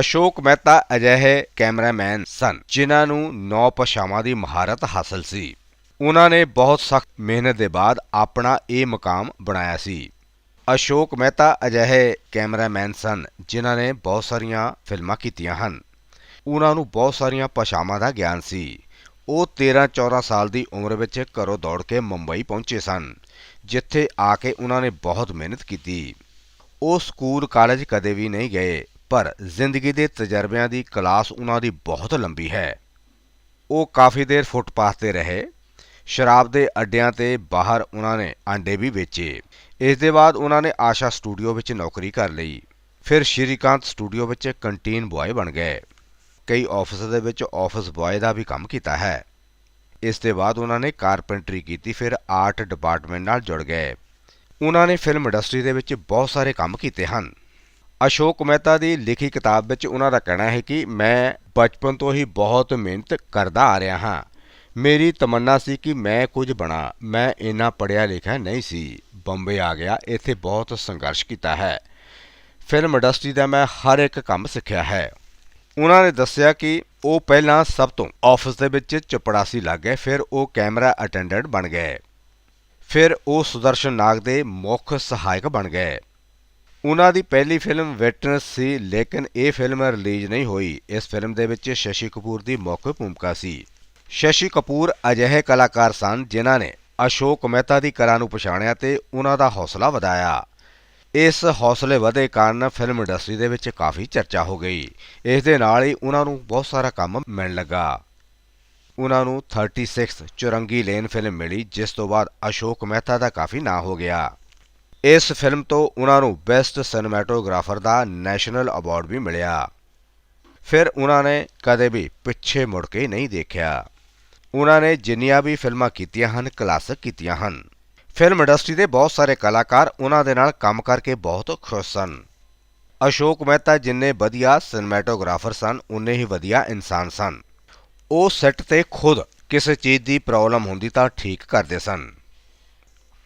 ਅਸ਼ੋਕ ਮਹਿਤਾ ਅਜਿਹੇ ਕੈਮਰਾਮੈਨ ਸਨ, ਜਿਨ੍ਹਾਂ ਨੂੰ ਨੌ ਭਾਸ਼ਾਵਾਂ ਦੀ ਮਹਾਰਤ ਹਾਸਲ ਸੀ। ਉਹਨਾਂ ਨੇ ਬਹੁਤ ਸਖਤ ਮਿਹਨਤ ਦੇ ਬਾਅਦ ਆਪਣਾ ਇਹ ਮਕਾਮ ਬਣਾਇਆ ਸੀ। ਅਸ਼ੋਕ ਮਹਿਤਾ ਅਜਿਹੇ ਕੈਮਰਾਮੈਨ ਸਨ, ਜਿਨ੍ਹਾਂ ਨੇ ਬਹੁਤ ਸਾਰੀਆਂ ਫਿਲਮਾਂ ਕੀਤੀਆਂ ਹਨ। ਉਹਨਾਂ ਨੂੰ ਬਹੁਤ ਸਾਰੀਆਂ ਭਾਸ਼ਾਵਾਂ ਦਾ ਗਿਆਨ ਸੀ। ਉਹ 13-14 ਸਾਲ ਦੀ ਉਮਰ ਵਿੱਚ ਘਰੋਂ ਦੌੜ ਕੇ ਮੁੰਬਈ ਪਹੁੰਚੇ ਸਨ। ਜਿੱਥੇ ਆ ਕੇ ਉਹਨਾਂ ਨੇ ਬਹੁਤ ਮਿਹਨਤ ਕੀਤੀ। ਉਹ ਸਕੂਲ, ਕਾਲਜ ਕਦੇ ਵੀ ਨਹੀਂ ਗਏ, ਪਰ ਜ਼ਿੰਦਗੀ ਦੇ ਤਜਰਬਿਆਂ ਦੀ ਕਲਾਸ ਉਹਨਾਂ ਦੀ ਬਹੁਤ ਲੰਬੀ ਹੈ। ਉਹ ਕਾਫੀ ਦੇਰ ਫੁੱਟਪਾਥ ਤੇ ਰਹੇ। ਸ਼ਰਾਬ ਦੇ ਅੱਡਿਆਂ ਤੇ ਬਾਹਰ ਉਹਨਾਂ ਨੇ ਆਂਡੇ ਵੀ ਵੇਚੇ। ਇਸ ਦੇ ਬਾਅਦ ਉਹਨਾਂ ਨੇ ਆਸ਼ਾ ਸਟੂਡੀਓ ਵਿੱਚ ਨੌਕਰੀ ਕਰ ਲਈ। ਫਿਰ ਸ਼੍ਰੀਕਾਂਤ ਸਟੂਡੀਓ ਵਿੱਚ ਕੰਟੀਨ ਬੁਆਏ ਬਣ ਗਏ। ਕਈ ਆਫਿਸ ਦੇ ਵਿੱਚ ਆਫਿਸ ਬੁਆਏ ਦਾ ਵੀ ਕੰਮ ਕੀਤਾ ਹੈ। ਇਸ ਦੇ ਬਾਅਦ ਉਹਨਾਂ ਨੇ ਕਾਰਪੈਂਟਰੀ ਕੀਤੀ, ਫਿਰ ਆਰਟ ਡਿਪਾਰਟਮੈਂਟ ਨਾਲ ਜੁੜ ਗਏ। ਉਹਨਾਂ ਨੇ ਫਿਲਮ ਇੰਡਸਟਰੀ ਦੇ ਵਿੱਚ ਬਹੁਤ ਸਾਰੇ ਕੰਮ ਕੀਤੇ ਹਨ। ਅਸ਼ੋਕ ਮਹਿਤਾ ਦੀ ਲਿਖੀ ਕਿਤਾਬ ਵਿੱਚ ਉਹਨਾਂ ਦਾ ਕਹਿਣਾ ਹੈ ਕਿ ਮੈਂ ਬਚਪਨ ਤੋਂ ਹੀ ਬਹੁਤ ਮਿਹਨਤ ਕਰਦਾ ਆ ਰਿਹਾ ਹਾਂ। ਮੇਰੀ ਤਮੰਨਾ ਸੀ ਕਿ ਮੈਂ ਕੁਝ ਬਣਾ, ਮੈਂ ਇੰਨਾ ਪੜਿਆ ਲਿਖਿਆ ਨਹੀਂ ਸੀ। ਬੰਬੇ ਆ ਗਿਆ, ਇੱਥੇ ਬਹੁਤ ਸੰਘਰਸ਼ ਕੀਤਾ ਹੈ। ਫਿਲਮ ਇੰਡਸਟਰੀ ਦਾ ਮੈਂ ਹਰ ਇੱਕ ਕੰਮ ਸਿੱਖਿਆ ਹੈ। ਉਹਨਾਂ ਨੇ ਦੱਸਿਆ ਕਿ ਉਹ ਪਹਿਲਾਂ ਸਭ ਤੋਂ ਆਫਿਸ ਦੇ ਵਿੱਚ ਚਪੜਾਸੀ ਲੱਗ ਗਏ, ਫਿਰ ਉਹ ਕੈਮਰਾ ਅਟੈਂਡੈਂਟ ਬਣ ਗਏ। ਫਿਰ ਉਹ ਸੁਦਰਸ਼ਨ ਨਾਗ ਦੇ ਮੁੱਖ ਸਹਾਇਕ ਬਣ ਗਏ। ਉਹਨਾਂ ਦੀ ਪਹਿਲੀ ਫਿਲਮ ਵਿਟਨਸ ਸੀ, ਲੇਕਿਨ ਇਹ ਫਿਲਮ ਰਿਲੀਜ਼ ਨਹੀਂ ਹੋਈ। ਇਸ ਫਿਲਮ ਦੇ ਵਿੱਚ ਸ਼ਸ਼ੀ ਕਪੂਰ ਦੀ ਮੁੱਖ ਭੂਮਿਕਾ ਸੀ। ਸ਼ਸ਼ੀ ਕਪੂਰ ਅਜਿਹੇ ਕਲਾਕਾਰ ਸਨ ਜਿਨ੍ਹਾਂ ਨੇ ਅਸ਼ੋਕ ਮਹਿਤਾ ਦੀ ਕਲਾ ਨੂੰ ਪਛਾਣਿਆ ਤੇ ਉਹਨਾਂ ਦਾ ਹੌਸਲਾ ਵਧਾਇਆ। ਇਸ ਹੌਸਲੇ ਵਧੇ ਕਾਰਨ ਫਿਲਮ ਇੰਡਸਟਰੀ ਦੇ ਵਿੱਚ ਕਾਫੀ ਚਰਚਾ ਹੋ ਗਈ। ਇਸ ਦੇ ਨਾਲ ਹੀ ਉਹਨਾਂ ਨੂੰ ਬਹੁਤ ਸਾਰਾ ਕੰਮ ਮਿਲਣ ਲੱਗਾ। ਉਹਨਾਂ ਨੂੰ 36 ਚੁਰੰਗੀ ਲੇਨ ਫਿਲਮ ਮਿਲੀ, ਜਿਸ ਤੋਂ ਬਾਅਦ ਅਸ਼ੋਕ ਮਹਿਤਾ ਦਾ ਕਾਫੀ ਨਾਂ ਹੋ ਗਿਆ। ਇਸ ਫਿਲਮ ਤੋਂ ਉਹਨਾਂ ਨੂੰ ਬੈਸਟ ਸਿਨੇਮੈਟੋਗ੍ਰਾਫਰ ਦਾ ਨੈਸ਼ਨਲ ਅਵਾਰਡ ਵੀ ਮਿਲਿਆ। ਫਿਰ ਉਹਨਾਂ ਨੇ ਕਦੇ ਵੀ ਪਿੱਛੇ ਮੁੜ ਕੇ ਨਹੀਂ ਦੇਖਿਆ। ਉਹਨਾਂ ਨੇ ਜਿੰਨੀਆਂ ਵੀ ਫਿਲਮਾਂ ਕੀਤੀਆਂ ਹਨ ਕਲਾਸਿਕ ਕੀਤੀਆਂ ਹਨ। ਫਿਲਮ ਇੰਡਸਟਰੀ ਦੇ ਬਹੁਤ ਸਾਰੇ ਕਲਾਕਾਰ ਉਹਨਾਂ ਦੇ ਨਾਲ ਕੰਮ ਕਰਕੇ ਬਹੁਤ ਖੁਸ਼ ਸਨ। ਅਸ਼ੋਕ ਮਹਿਤਾ ਜਿੰਨੇ ਵਧੀਆ ਸਿਨੇਮੈਟੋਗ੍ਰਾਫਰ ਸਨ, ਉਨੇ ਹੀ ਵਧੀਆ ਇਨਸਾਨ ਸਨ। ਉਹ ਸੈੱਟ ਤੇ ਖੁਦ ਕਿਸੇ ਚੀਜ਼ ਦੀ ਪ੍ਰੋਬਲਮ ਹੁੰਦੀ ਤਾਂ ਠੀਕ ਕਰਦੇ ਸਨ।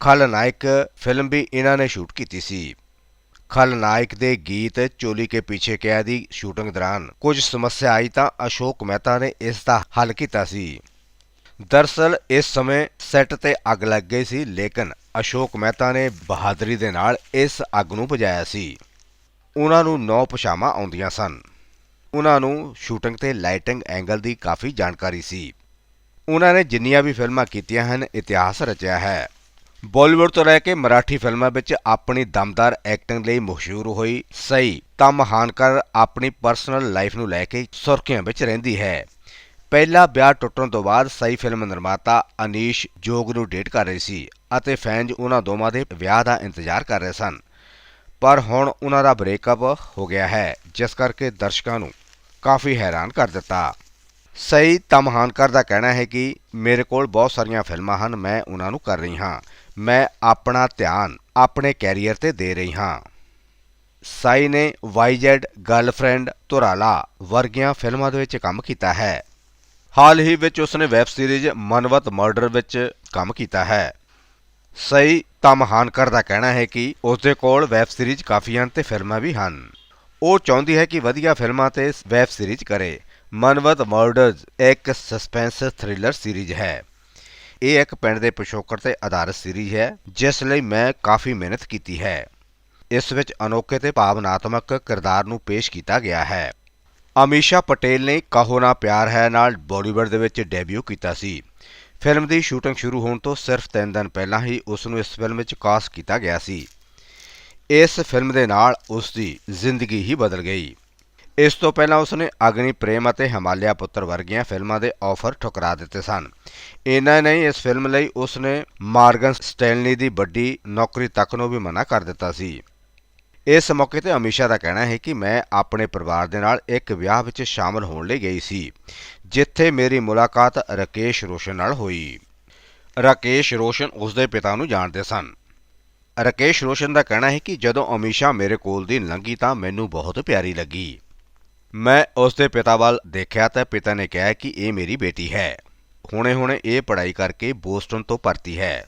ਖਲਨਾਇਕ ਫਿਲਮ ਵੀ ਇਹਨਾਂ ਨੇ ਸ਼ੂਟ ਕੀਤੀ ਸੀ। ਖਲਨਾਇਕ ਦੇ ਗੀਤ ਚੋਲੀ ਕੇ ਪਿੱਛੇ ਕਿਆ ਦੀ ਸ਼ੂਟਿੰਗ ਦੌਰਾਨ ਕੁਝ ਸਮੱਸਿਆ ਆਈ ਤਾਂ ਅਸ਼ੋਕ ਮਹਿਤਾ ਨੇ ਇਸ ਦਾ ਹੱਲ ਕੀਤਾ ਸੀ। ਦਰਸਲ ਇਸ ਸਮੇਂ ਸੈੱਟ ਤੇ ਅੱਗ ਲੱਗ ਗਈ ਸੀ, ਲੇਕਿਨ ਅਸ਼ੋਕ ਮਹਿਤਾ ਨੇ ਬਹਾਦਰੀ ਦੇ ਨਾਲ ਇਸ ਅੱਗ ਨੂੰ ਬੁਝਾਇਆ ਸੀ। ਉਹਨਾਂ ਨੂੰ ਨੌ ਪਛਾਵਾਂ ਆਉਂਦੀਆਂ ਸਨ। ਉਹਨਾਂ ਨੂੰ ਸ਼ੂਟਿੰਗ ਤੇ ਲਾਈਟਿੰਗ ਐਂਗਲ ਦੀ ਕਾਫੀ ਜਾਣਕਾਰੀ ਸੀ। ਉਹਨਾਂ ਨੇ ਜਿੰਨੀਆਂ ਵੀ ਫਿਲਮਾਂ ਕੀਤੀਆਂ ਹਨ, ਇਤਿਹਾਸ ਰਚਿਆ ਹੈ। ਬਾਲੀਵੁੱਡ ਤੋਂ ਲੈ ਕੇ ਮਰਾਠੀ ਫਿਲਮਾਂ ਵਿੱਚ ਆਪਣੀ ਦਮਦਾਰ ਐਕਟਿੰਗ ਲਈ ਮਸ਼ਹੂਰ ਹੋਈ ਸਈ ਤਾਂ ਮਹਾਨਕਰ ਆਪਣੀ ਪਰਸਨਲ ਲਾਈਫ ਨੂੰ ਲੈ ਕੇ ਸੁਰਖੀਆਂ ਵਿੱਚ ਰਹਿੰਦੀ ਹੈ। ਪਹਿਲਾ ਵਿਆਹ ਟੁੱਟਣ ਤੋਂ ਬਾਅਦ ਸਈ ਫਿਲਮ ਨਿਰਮਾਤਾ ਅਨੀਸ਼ ਜੋਗ ਨੂੰ ਡੇਟ ਕਰ ਰਹੀ ਸੀ ਅਤੇ ਫੈਨਜ਼ ਉਹਨਾਂ ਦੋਵਾਂ ਦੇ ਵਿਆਹ ਦਾ ਇੰਤਜ਼ਾਰ ਕਰ ਰਹੇ ਸਨ। ਪਰ ਹੁਣ ਉਹਨਾਂ ਦਾ ਬ੍ਰੇਕਅਪ ਹੋ ਗਿਆ ਹੈ, ਜਿਸ ਕਰਕੇ ਦਰਸ਼ਕਾਂ ਨੂੰ ਕਾਫੀ ਹੈਰਾਨ ਕਰ ਦਿੱਤਾ। ਸਈ ਤਮਹਾਨਕਰ ਦਾ ਕਹਿਣਾ ਹੈ ਕਿ ਮੇਰੇ ਕੋਲ ਬਹੁਤ ਸਾਰੀਆਂ ਫਿਲਮਾਂ ਹਨ, ਮੈਂ ਉਹਨਾਂ ਨੂੰ ਕਰ ਰਹੀ ਹਾਂ। ਮੈਂ ਆਪਣਾ ਧਿਆਨ ਆਪਣੇ ਕੈਰੀਅਰ ਤੇ ਦੇ ਰਹੀ ਹਾਂ। ਸਾਈ ਨੇ ਵਾਈਜੈਡ ਗਰਲਫ੍ਰੈਂਡ ਧੁਰਾਲਾ ਵਰਗੀਆਂ ਫਿਲਮਾਂ ਦੇ ਵਿੱਚ ਕੰਮ ਕੀਤਾ ਹੈ। ਹਾਲ ਹੀ ਵਿੱਚ ਉਸਨੇ ਵੈਬ ਸੀਰੀਜ਼ ਮਨਵਤ ਮਰਡਰ ਵਿੱਚ ਕੰਮ ਕੀਤਾ ਹੈ। ਸਈ ਤਮਹਾਨਕਰ ਦਾ ਕਹਿਣਾ ਹੈ ਕਿ ਉਸਦੇ ਕੋਲ ਵੈਬ ਸੀਰੀਜ਼ ਕਾਫੀ ਹਨ ਤੇ ਫਿਲਮਾਂ ਵੀ ਹਨ। ਉਹ ਚਾਹੁੰਦੀ ਹੈ ਕਿ ਵਧੀਆ ਫਿਲਮਾਂ ਤੇ ਵੈਬ ਸੀਰੀਜ਼ ਕਰੇ। ਮਨਵਤ ਮਰਡਰਜ਼ ਇੱਕ ਸਸਪੈਂਸ ਥ੍ਰਿਲਰ ਸੀਰੀਜ਼ ਹੈ। ਇਹ ਇੱਕ ਪਿੰਡ ਦੇ ਪਿਛੋਕੜ ਤੇ ਆਧਾਰਿਤ ਸੀਰੀਜ਼ ਹੈ, ਜਿਸ ਲਈ ਮੈਂ ਕਾਫੀ ਮਿਹਨਤ ਕੀਤੀ ਹੈ। ਇਸ ਵਿੱਚ ਅਨੋਖੇ ਤੇ ਭਾਵਨਾਤਮਕ ਕਿਰਦਾਰ ਨੂੰ ਪੇਸ਼ ਕੀਤਾ ਗਿਆ ਹੈ। ਅਮੀਸ਼ਾ ਪਟੇਲ ਨੇ ਕਹੋ ਨਾ ਪਿਆਰ ਹੈ ਨਾਲ ਬਾਲੀਵੁੱਡ ਦੇ ਵਿੱਚ ਡੈਬਿਊ ਕੀਤਾ ਸੀ। ਫਿਲਮ ਦੀ ਸ਼ੂਟਿੰਗ ਸ਼ੁਰੂ ਹੋਣ ਤੋਂ ਸਿਰਫ 3 ਦਿਨ ਪਹਿਲਾਂ ਹੀ ਉਸ ਨੂੰ ਇਸ ਫਿਲਮ ਵਿੱਚ ਕਾਸਟ ਕੀਤਾ ਗਿਆ ਸੀ। ਇਸ ਫਿਲਮ ਦੇ ਨਾਲ ਉਸ ਦੀ ਜ਼ਿੰਦਗੀ ਹੀ ਬਦਲ ਗਈ। ਇਸ ਤੋਂ ਪਹਿਲਾਂ ਉਸ ਨੇ ਅਗਨੀ ਪ੍ਰੇਮ ਅਤੇ ਹਿਮਾਲਿਆ ਪੁੱਤਰ ਵਰਗੀਆਂ ਫਿਲਮਾਂ ਦੇ ਆਫਰ ਠੁਕਰਾ ਦਿੱਤੇ ਸਨ। ਇਹਨਾਂ ਨੇ ਇਸ ਫਿਲਮ ਲਈ ਉਸਨੇ ਮਾਰਗਨ ਸਟੈਨਲੀ ਦੀ ਵੱਡੀ ਨੌਕਰੀ ਤੱਕ ਨੂੰ ਵੀ ਮਨਾ ਕਰ ਦਿੱਤਾ ਸੀ। ਇਸ ਮੌਕੇ ਤੇ ਅਮੀਸ਼ਾ ਦਾ ਕਹਿਣਾ ਹੈ ਕਿ ਮੈਂ ਆਪਣੇ ਪਰਿਵਾਰ ਦੇ ਨਾਲ ਇੱਕ ਵਿਆਹ ਵਿੱਚ ਸ਼ਾਮਲ ਹੋਣ ਲਈ ਗਈ ਸੀ, ਜਿੱਥੇ ਮੇਰੀ ਮੁਲਾਕਾਤ ਰਾਕੇਸ਼ ਰੋਸ਼ਨ ਨਾਲ ਹੋਈ। ਰਾਕੇਸ਼ ਰੋਸ਼ਨ ਉਸਦੇ ਪਿਤਾ ਨੂੰ ਜਾਣਦੇ ਸਨ। ਰਾਕੇਸ਼ ਰੋਸ਼ਨ ਦਾ ਕਹਿਣਾ ਹੈ ਕਿ ਜਦੋਂ ਅਮੀਸ਼ਾ ਮੇਰੇ ਕੋਲ ਦੀ ਲੰਘੀ ਤਾਂ ਮੈਨੂੰ ਬਹੁਤ ਪਿਆਰੀ ਲੱਗੀ। ਮੈਂ ਉਸਦੇ ਪਿਤਾ ਵੱਲ ਦੇਖਿਆ ਤਾਂ ਪਿਤਾ ਨੇ ਕਿਹਾ ਕਿ ਇਹ ਮੇਰੀ ਬੇਟੀ ਹੈ। ਹੁਣੇ-ਹੁਣੇ ਇਹ ਪੜ੍ਹਾਈ ਕਰਕੇ ਬੋਸਟਨ ਤੋਂ ਪਰਤੀ ਹੈ।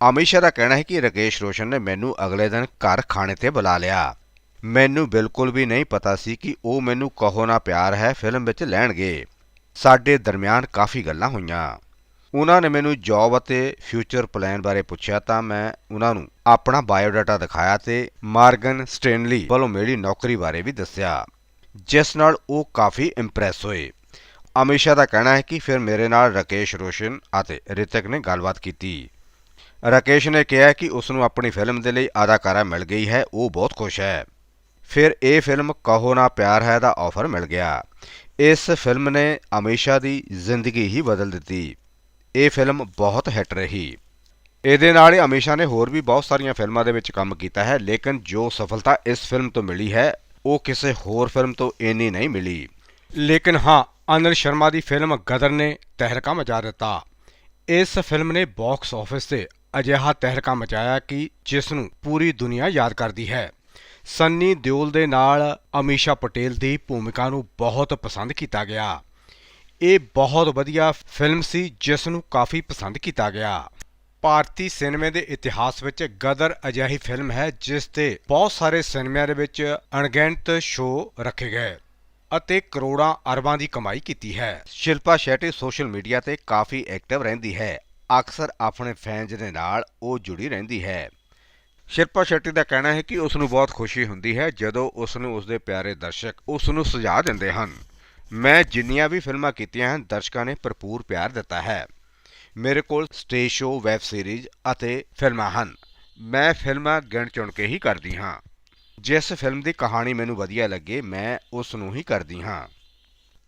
ਅਮੀਸ਼ਾ ਦਾ ਕਹਿਣਾ ਹੈ ਕਿ ਰਾਕੇਸ਼ ਰੋਸ਼ਨ ਨੇ ਮੈਨੂੰ ਅਗਲੇ ਦਿਨ ਘਰ ਖਾਣੇ ਤੇ ਬੁਲਾ ਲਿਆ। ਮੈਨੂੰ ਬਿਲਕੁਲ ਵੀ ਨਹੀਂ ਪਤਾ ਸੀ ਕਿ ਉਹ ਮੈਨੂੰ ਕਹੋ ਨਾ ਪਿਆਰ ਹੈ ਫਿਲਮ ਵਿੱਚ ਲੈਣਗੇ। ਸਾਡੇ ਦਰਮਿਆਨ ਕਾਫੀ ਗੱਲਾਂ ਹੋਈਆਂ। ਉਹਨਾਂ ਨੇ ਮੈਨੂੰ ਜੌਬ ਅਤੇ ਫਿਊਚਰ ਪਲਾਨ ਬਾਰੇ ਪੁੱਛਿਆ ਤਾਂ ਮੈਂ ਉਹਨਾਂ ਨੂੰ ਆਪਣਾ ਬਾਇਓਡਾਟਾ ਦਿਖਾਇਆ ਤੇ ਮਾਰਗਨ ਸਟੈਨਲੀ ਵੱਲੋਂ ਮੇਰੀ ਨੌਕਰੀ ਬਾਰੇ ਵੀ ਦੱਸਿਆ, ਜਿਸ ਨਾਲ ਉਹ ਕਾਫੀ ਇੰਪ੍ਰੈਸ ਹੋਏ। ਅਮੀਸ਼ਾ ਦਾ ਕਹਿਣਾ ਹੈ ਕਿ ਫਿਰ ਮੇਰੇ ਨਾਲ ਰਾਕੇਸ਼ ਰੋਸ਼ਨ ਅਤੇ ਰਿਤਿਕ ਨੇ ਗੱਲਬਾਤ ਕੀਤੀ। ਰਾਕੇਸ਼ ਨੇ ਕਿਹਾ ਕਿ ਉਸ ਨੂੰ ਆਪਣੀ ਫਿਲਮ ਦੇ ਲਈ ਅਦਾਕਾਰਾ ਮਿਲ ਗਈ ਹੈ, ਉਹ ਬਹੁਤ ਖੁਸ਼ ਹੈ। ਫਿਰ ਇਹ ਫਿਲਮ ਕਹੋ ਨਾ ਪਿਆਰ ਹੈ ਦਾ ਆਫਰ ਮਿਲ ਗਿਆ। ਇਸ ਫਿਲਮ ਨੇ ਅਮੀਸ਼ਾ ਦੀ ਜ਼ਿੰਦਗੀ ਹੀ ਬਦਲ ਦਿੱਤੀ। ਇਹ ਫਿਲਮ ਬਹੁਤ ਹਿੱਟ ਰਹੀ। ਇਹਦੇ ਨਾਲ ਹੀ ਅਮੀਸ਼ਾ ਨੇ ਹੋਰ ਵੀ ਬਹੁਤ ਸਾਰੀਆਂ ਫਿਲਮਾਂ ਦੇ ਵਿੱਚ ਕੰਮ ਕੀਤਾ ਹੈ, ਲੇਕਿਨ ਜੋ ਸਫਲਤਾ ਇਸ ਫਿਲਮ ਤੋਂ ਮਿਲੀ ਹੈ, ਉਹ ਕਿਸੇ ਹੋਰ ਫਿਲਮ ਤੋਂ ਇੰਨੀ ਨਹੀਂ ਮਿਲੀ। ਲੇਕਿਨ ਹਾਂ, ਅਨਿਲ ਸ਼ਰਮਾ ਦੀ ਫਿਲਮ ਗਦਰ ਨੇ ਤਹਿਲਕਾ ਮਚਾ ਦਿੱਤਾ। ਇਸ ਫਿਲਮ ਨੇ ਬਾਕਸ ਆਫਿਸ ਤੇ ਅਜਿਹਾ ਤਹਿਲਕਾ ਮਚਾਇਆ ਕਿ ਜਿਸ ਨੂੰ ਪੂਰੀ ਦੁਨੀਆ ਯਾਦ ਕਰਦੀ ਹੈ। ਸੰਨੀ ਦਿਓਲ ਦੇ ਨਾਲ ਅਮੀਸ਼ਾ ਪਟੇਲ ਦੀ ਭੂਮਿਕਾ ਨੂੰ ਬਹੁਤ ਪਸੰਦ ਕੀਤਾ ਗਿਆ। ਇਹ ਬਹੁਤ ਵਧੀਆ ਫਿਲਮ ਸੀ, ਜਿਸ ਨੂੰ ਕਾਫੀ ਪਸੰਦ ਕੀਤਾ ਗਿਆ। ਭਾਰਤੀ ਸਿਨੇਮੇ ਦੇ ਇਤਿਹਾਸ ਵਿੱਚ ਗਦਰ ਅਜਿਹੀ ਫਿਲਮ ਹੈ, ਜਿਸ ਤੇ ਬਹੁਤ ਸਾਰੇ ਸਿਨੇਮਿਆਂ ਦੇ ਵਿੱਚ ਅਣਗਿਣਤ ਸ਼ੋਅ ਰੱਖੇ ਗਏ ਅਤੇ ਕਰੋੜਾਂ ਅਰਬਾਂ ਦੀ ਕਮਾਈ ਕੀਤੀ ਹੈ। ਸ਼ਿਲਪਾ ਸ਼ੈਟੀ ਸੋਸ਼ਲ ਮੀਡੀਆ ਤੇ ਕਾਫੀ ਐਕਟਿਵ ਰਹਿੰਦੀ ਹੈ। ਅਕਸਰ ਆਪਣੇ ਫੈਨਸ ਦੇ ਨਾਲ ਉਹ ਜੁੜੀ ਰਹਿੰਦੀ ਹੈ। ਸ਼ਿਲਪਾ ਸ਼ੈਟੀ ਦਾ ਕਹਿਣਾ ਹੈ ਕਿ ਉਸ ਨੂੰ ਬਹੁਤ ਖੁਸ਼ੀ ਹੁੰਦੀ ਹੈ ਜਦੋਂ ਉਸ ਨੂੰ ਉਸਦੇ ਪਿਆਰੇ ਦਰਸ਼ਕ ਉਸ ਨੂੰ ਸੁਝਾਅ ਦਿੰਦੇ ਹਨ। ਮੈਂ ਜਿੰਨੀਆਂ ਵੀ ਫਿਲਮਾਂ ਕੀਤੀਆਂ ਹਨ, ਦਰਸ਼ਕਾਂ ਨੇ ਭਰਪੂਰ ਪਿਆਰ ਦਿੱਤਾ ਹੈ। ਮੇਰੇ ਕੋਲ ਸਟੇਜ ਸ਼ੋਅ ਵੈਬ ਸੀਰੀਜ਼ ਅਤੇ ਫਿਲਮਾਂ ਹਨ। ਮੈਂ ਫਿਲਮਾਂ ਗਿਣ ਚੁਣ ਕੇ ਹੀ ਕਰਦੀ ਹਾਂ। ਜਿਸ ਫਿਲਮ ਦੀ ਕਹਾਣੀ ਮੈਨੂੰ ਵਧੀਆ ਲੱਗੇ, ਮੈਂ ਉਸ ਨੂੰ ਹੀ ਕਰਦੀ ਹਾਂ।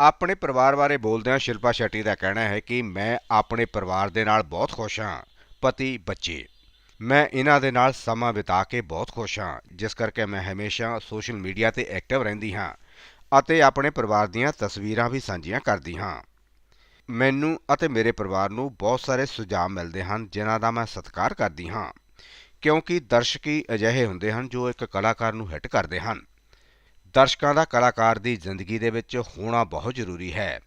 ਆਪਣੇ ਪਰਿਵਾਰ ਬਾਰੇ ਬੋਲਦਿਆਂ ਸ਼ਿਲਪਾ ਸ਼ੈਟੀ ਦਾ ਕਹਿਣਾ ਹੈ ਕਿ ਮੈਂ ਆਪਣੇ ਪਰਿਵਾਰ ਦੇ ਨਾਲ ਬਹੁਤ ਖੁਸ਼ ਹਾਂ, ਪਤੀ, ਬੱਚੇ। ਮੈਂ ਇਹਨਾਂ ਦੇ ਨਾਲ ਸਮਾਂ ਬਿਤਾ ਕੇ ਬਹੁਤ ਖੁਸ਼ ਹਾਂ, ਜਿਸ ਕਰਕੇ ਮੈਂ ਹਮੇਸ਼ਾ ਸੋਸ਼ਲ ਮੀਡੀਆ ਤੇ ਐਕਟਿਵ ਰਹਿੰਦੀ ਹਾਂ ਅਤੇ ਆਪਣੇ ਪਰਿਵਾਰ ਦੀਆਂ ਤਸਵੀਰਾਂ ਵੀ ਸਾਂਝੀਆਂ ਕਰਦੀ ਹਾਂ। ਮੈਨੂੰ ਅਤੇ ਮੇਰੇ ਪਰਿਵਾਰ ਨੂੰ ਬਹੁਤ ਸਾਰੇ ਸੁਝਾਅ ਮਿਲਦੇ ਹਨ, ਜਿਨ੍ਹਾਂ ਦਾ ਮੈਂ ਸਤਿਕਾਰ ਕਰਦੀ ਹਾਂ, ਕਿਉਂਕਿ ਦਰਸ਼ਕੀ ਅਜਿਹੇ ਹੁੰਦੇ ਹਨ ਜੋ ਇੱਕ ਕਲਾਕਾਰ ਨੂੰ ਹਿੱਟ ਕਰਦੇ ਹਨ। ਦਰਸ਼ਕਾਂ ਦਾ ਕਲਾਕਾਰ ਦੀ ਜ਼ਿੰਦਗੀ ਦੇ ਵਿੱਚ ਹੋਣਾ ਬਹੁਤ ਜ਼ਰੂਰੀ ਹੈ।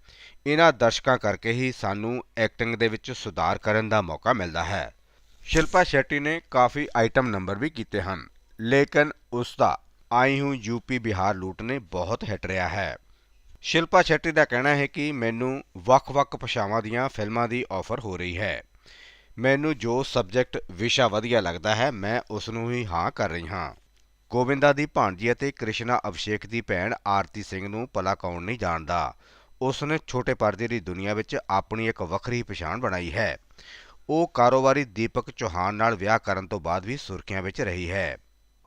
ਇਹਨਾਂ ਦਰਸ਼ਕਾਂ ਕਰਕੇ ਹੀ ਸਾਨੂੰ ਐਕਟਿੰਗ ਦੇ ਵਿੱਚ ਸੁਧਾਰ ਕਰਨ ਦਾ ਮੌਕਾ ਮਿਲਦਾ ਹੈ। ਸ਼ਿਲਪਾ ਸ਼ੈਟੀ ਨੇ ਕਾਫੀ ਆਈਟਮ ਨੰਬਰ ਵੀ ਕੀਤੇ ਹਨ, ਲੇਕਿਨ ਉਸ ਦਾ ਆਈ ਹੂੰ ਯੂਪੀ ਬਿਹਾਰ ਲੂਟ ਨੇ ਬਹੁਤ ਹਿੱਟ ਰਿਹਾ ਹੈ। ਸ਼ਿਲਪਾ ਸ਼ੈਟੀ ਦਾ ਕਹਿਣਾ ਹੈ ਕਿ ਮੈਨੂੰ ਵੱਖ-ਵੱਖ ਭਾਸ਼ਾਵਾਂ ਦੀਆਂ ਫਿਲਮਾਂ ਦੀ ਆਫਰ ਹੋ ਰਹੀ ਹੈ। ਮੈਨੂੰ ਜੋ ਸਬਜੈਕਟ ਵਿਸ਼ਾ ਵਧੀਆ ਲੱਗਦਾ ਹੈ, ਮੈਂ ਉਸ ਨੂੰ ਹੀ ਹਾਂ ਕਰ ਰਹੀ ਹਾਂ। ਗੋਬਿੰਦਾ ਦੀ ਭਾਣਜੀ ਅਤੇ ਕ੍ਰਿਸ਼ਨਾ ਅਭਿਸ਼ੇਕ ਦੀ ਭੈਣ ਆਰਤੀ ਸਿੰਘ ਨੂੰ ਭਲਾ ਕੌਣ ਨਹੀਂ ਜਾਣਦਾ। ਉਸ ਨੇ ਛੋਟੇ ਪਰਦੇ ਦੀ ਦੁਨੀਆ ਵਿੱਚ ਆਪਣੀ ਇੱਕ ਵੱਖਰੀ ਪਛਾਣ ਬਣਾਈ ਹੈ। ਉਹ ਕਾਰੋਬਾਰੀ ਦੀਪਕ ਚੌਹਾਨ ਨਾਲ ਵਿਆਹ ਕਰਨ ਤੋਂ ਬਾਅਦ ਵੀ ਸੁਰਖੀਆਂ ਵਿੱਚ ਰਹੀ ਹੈ।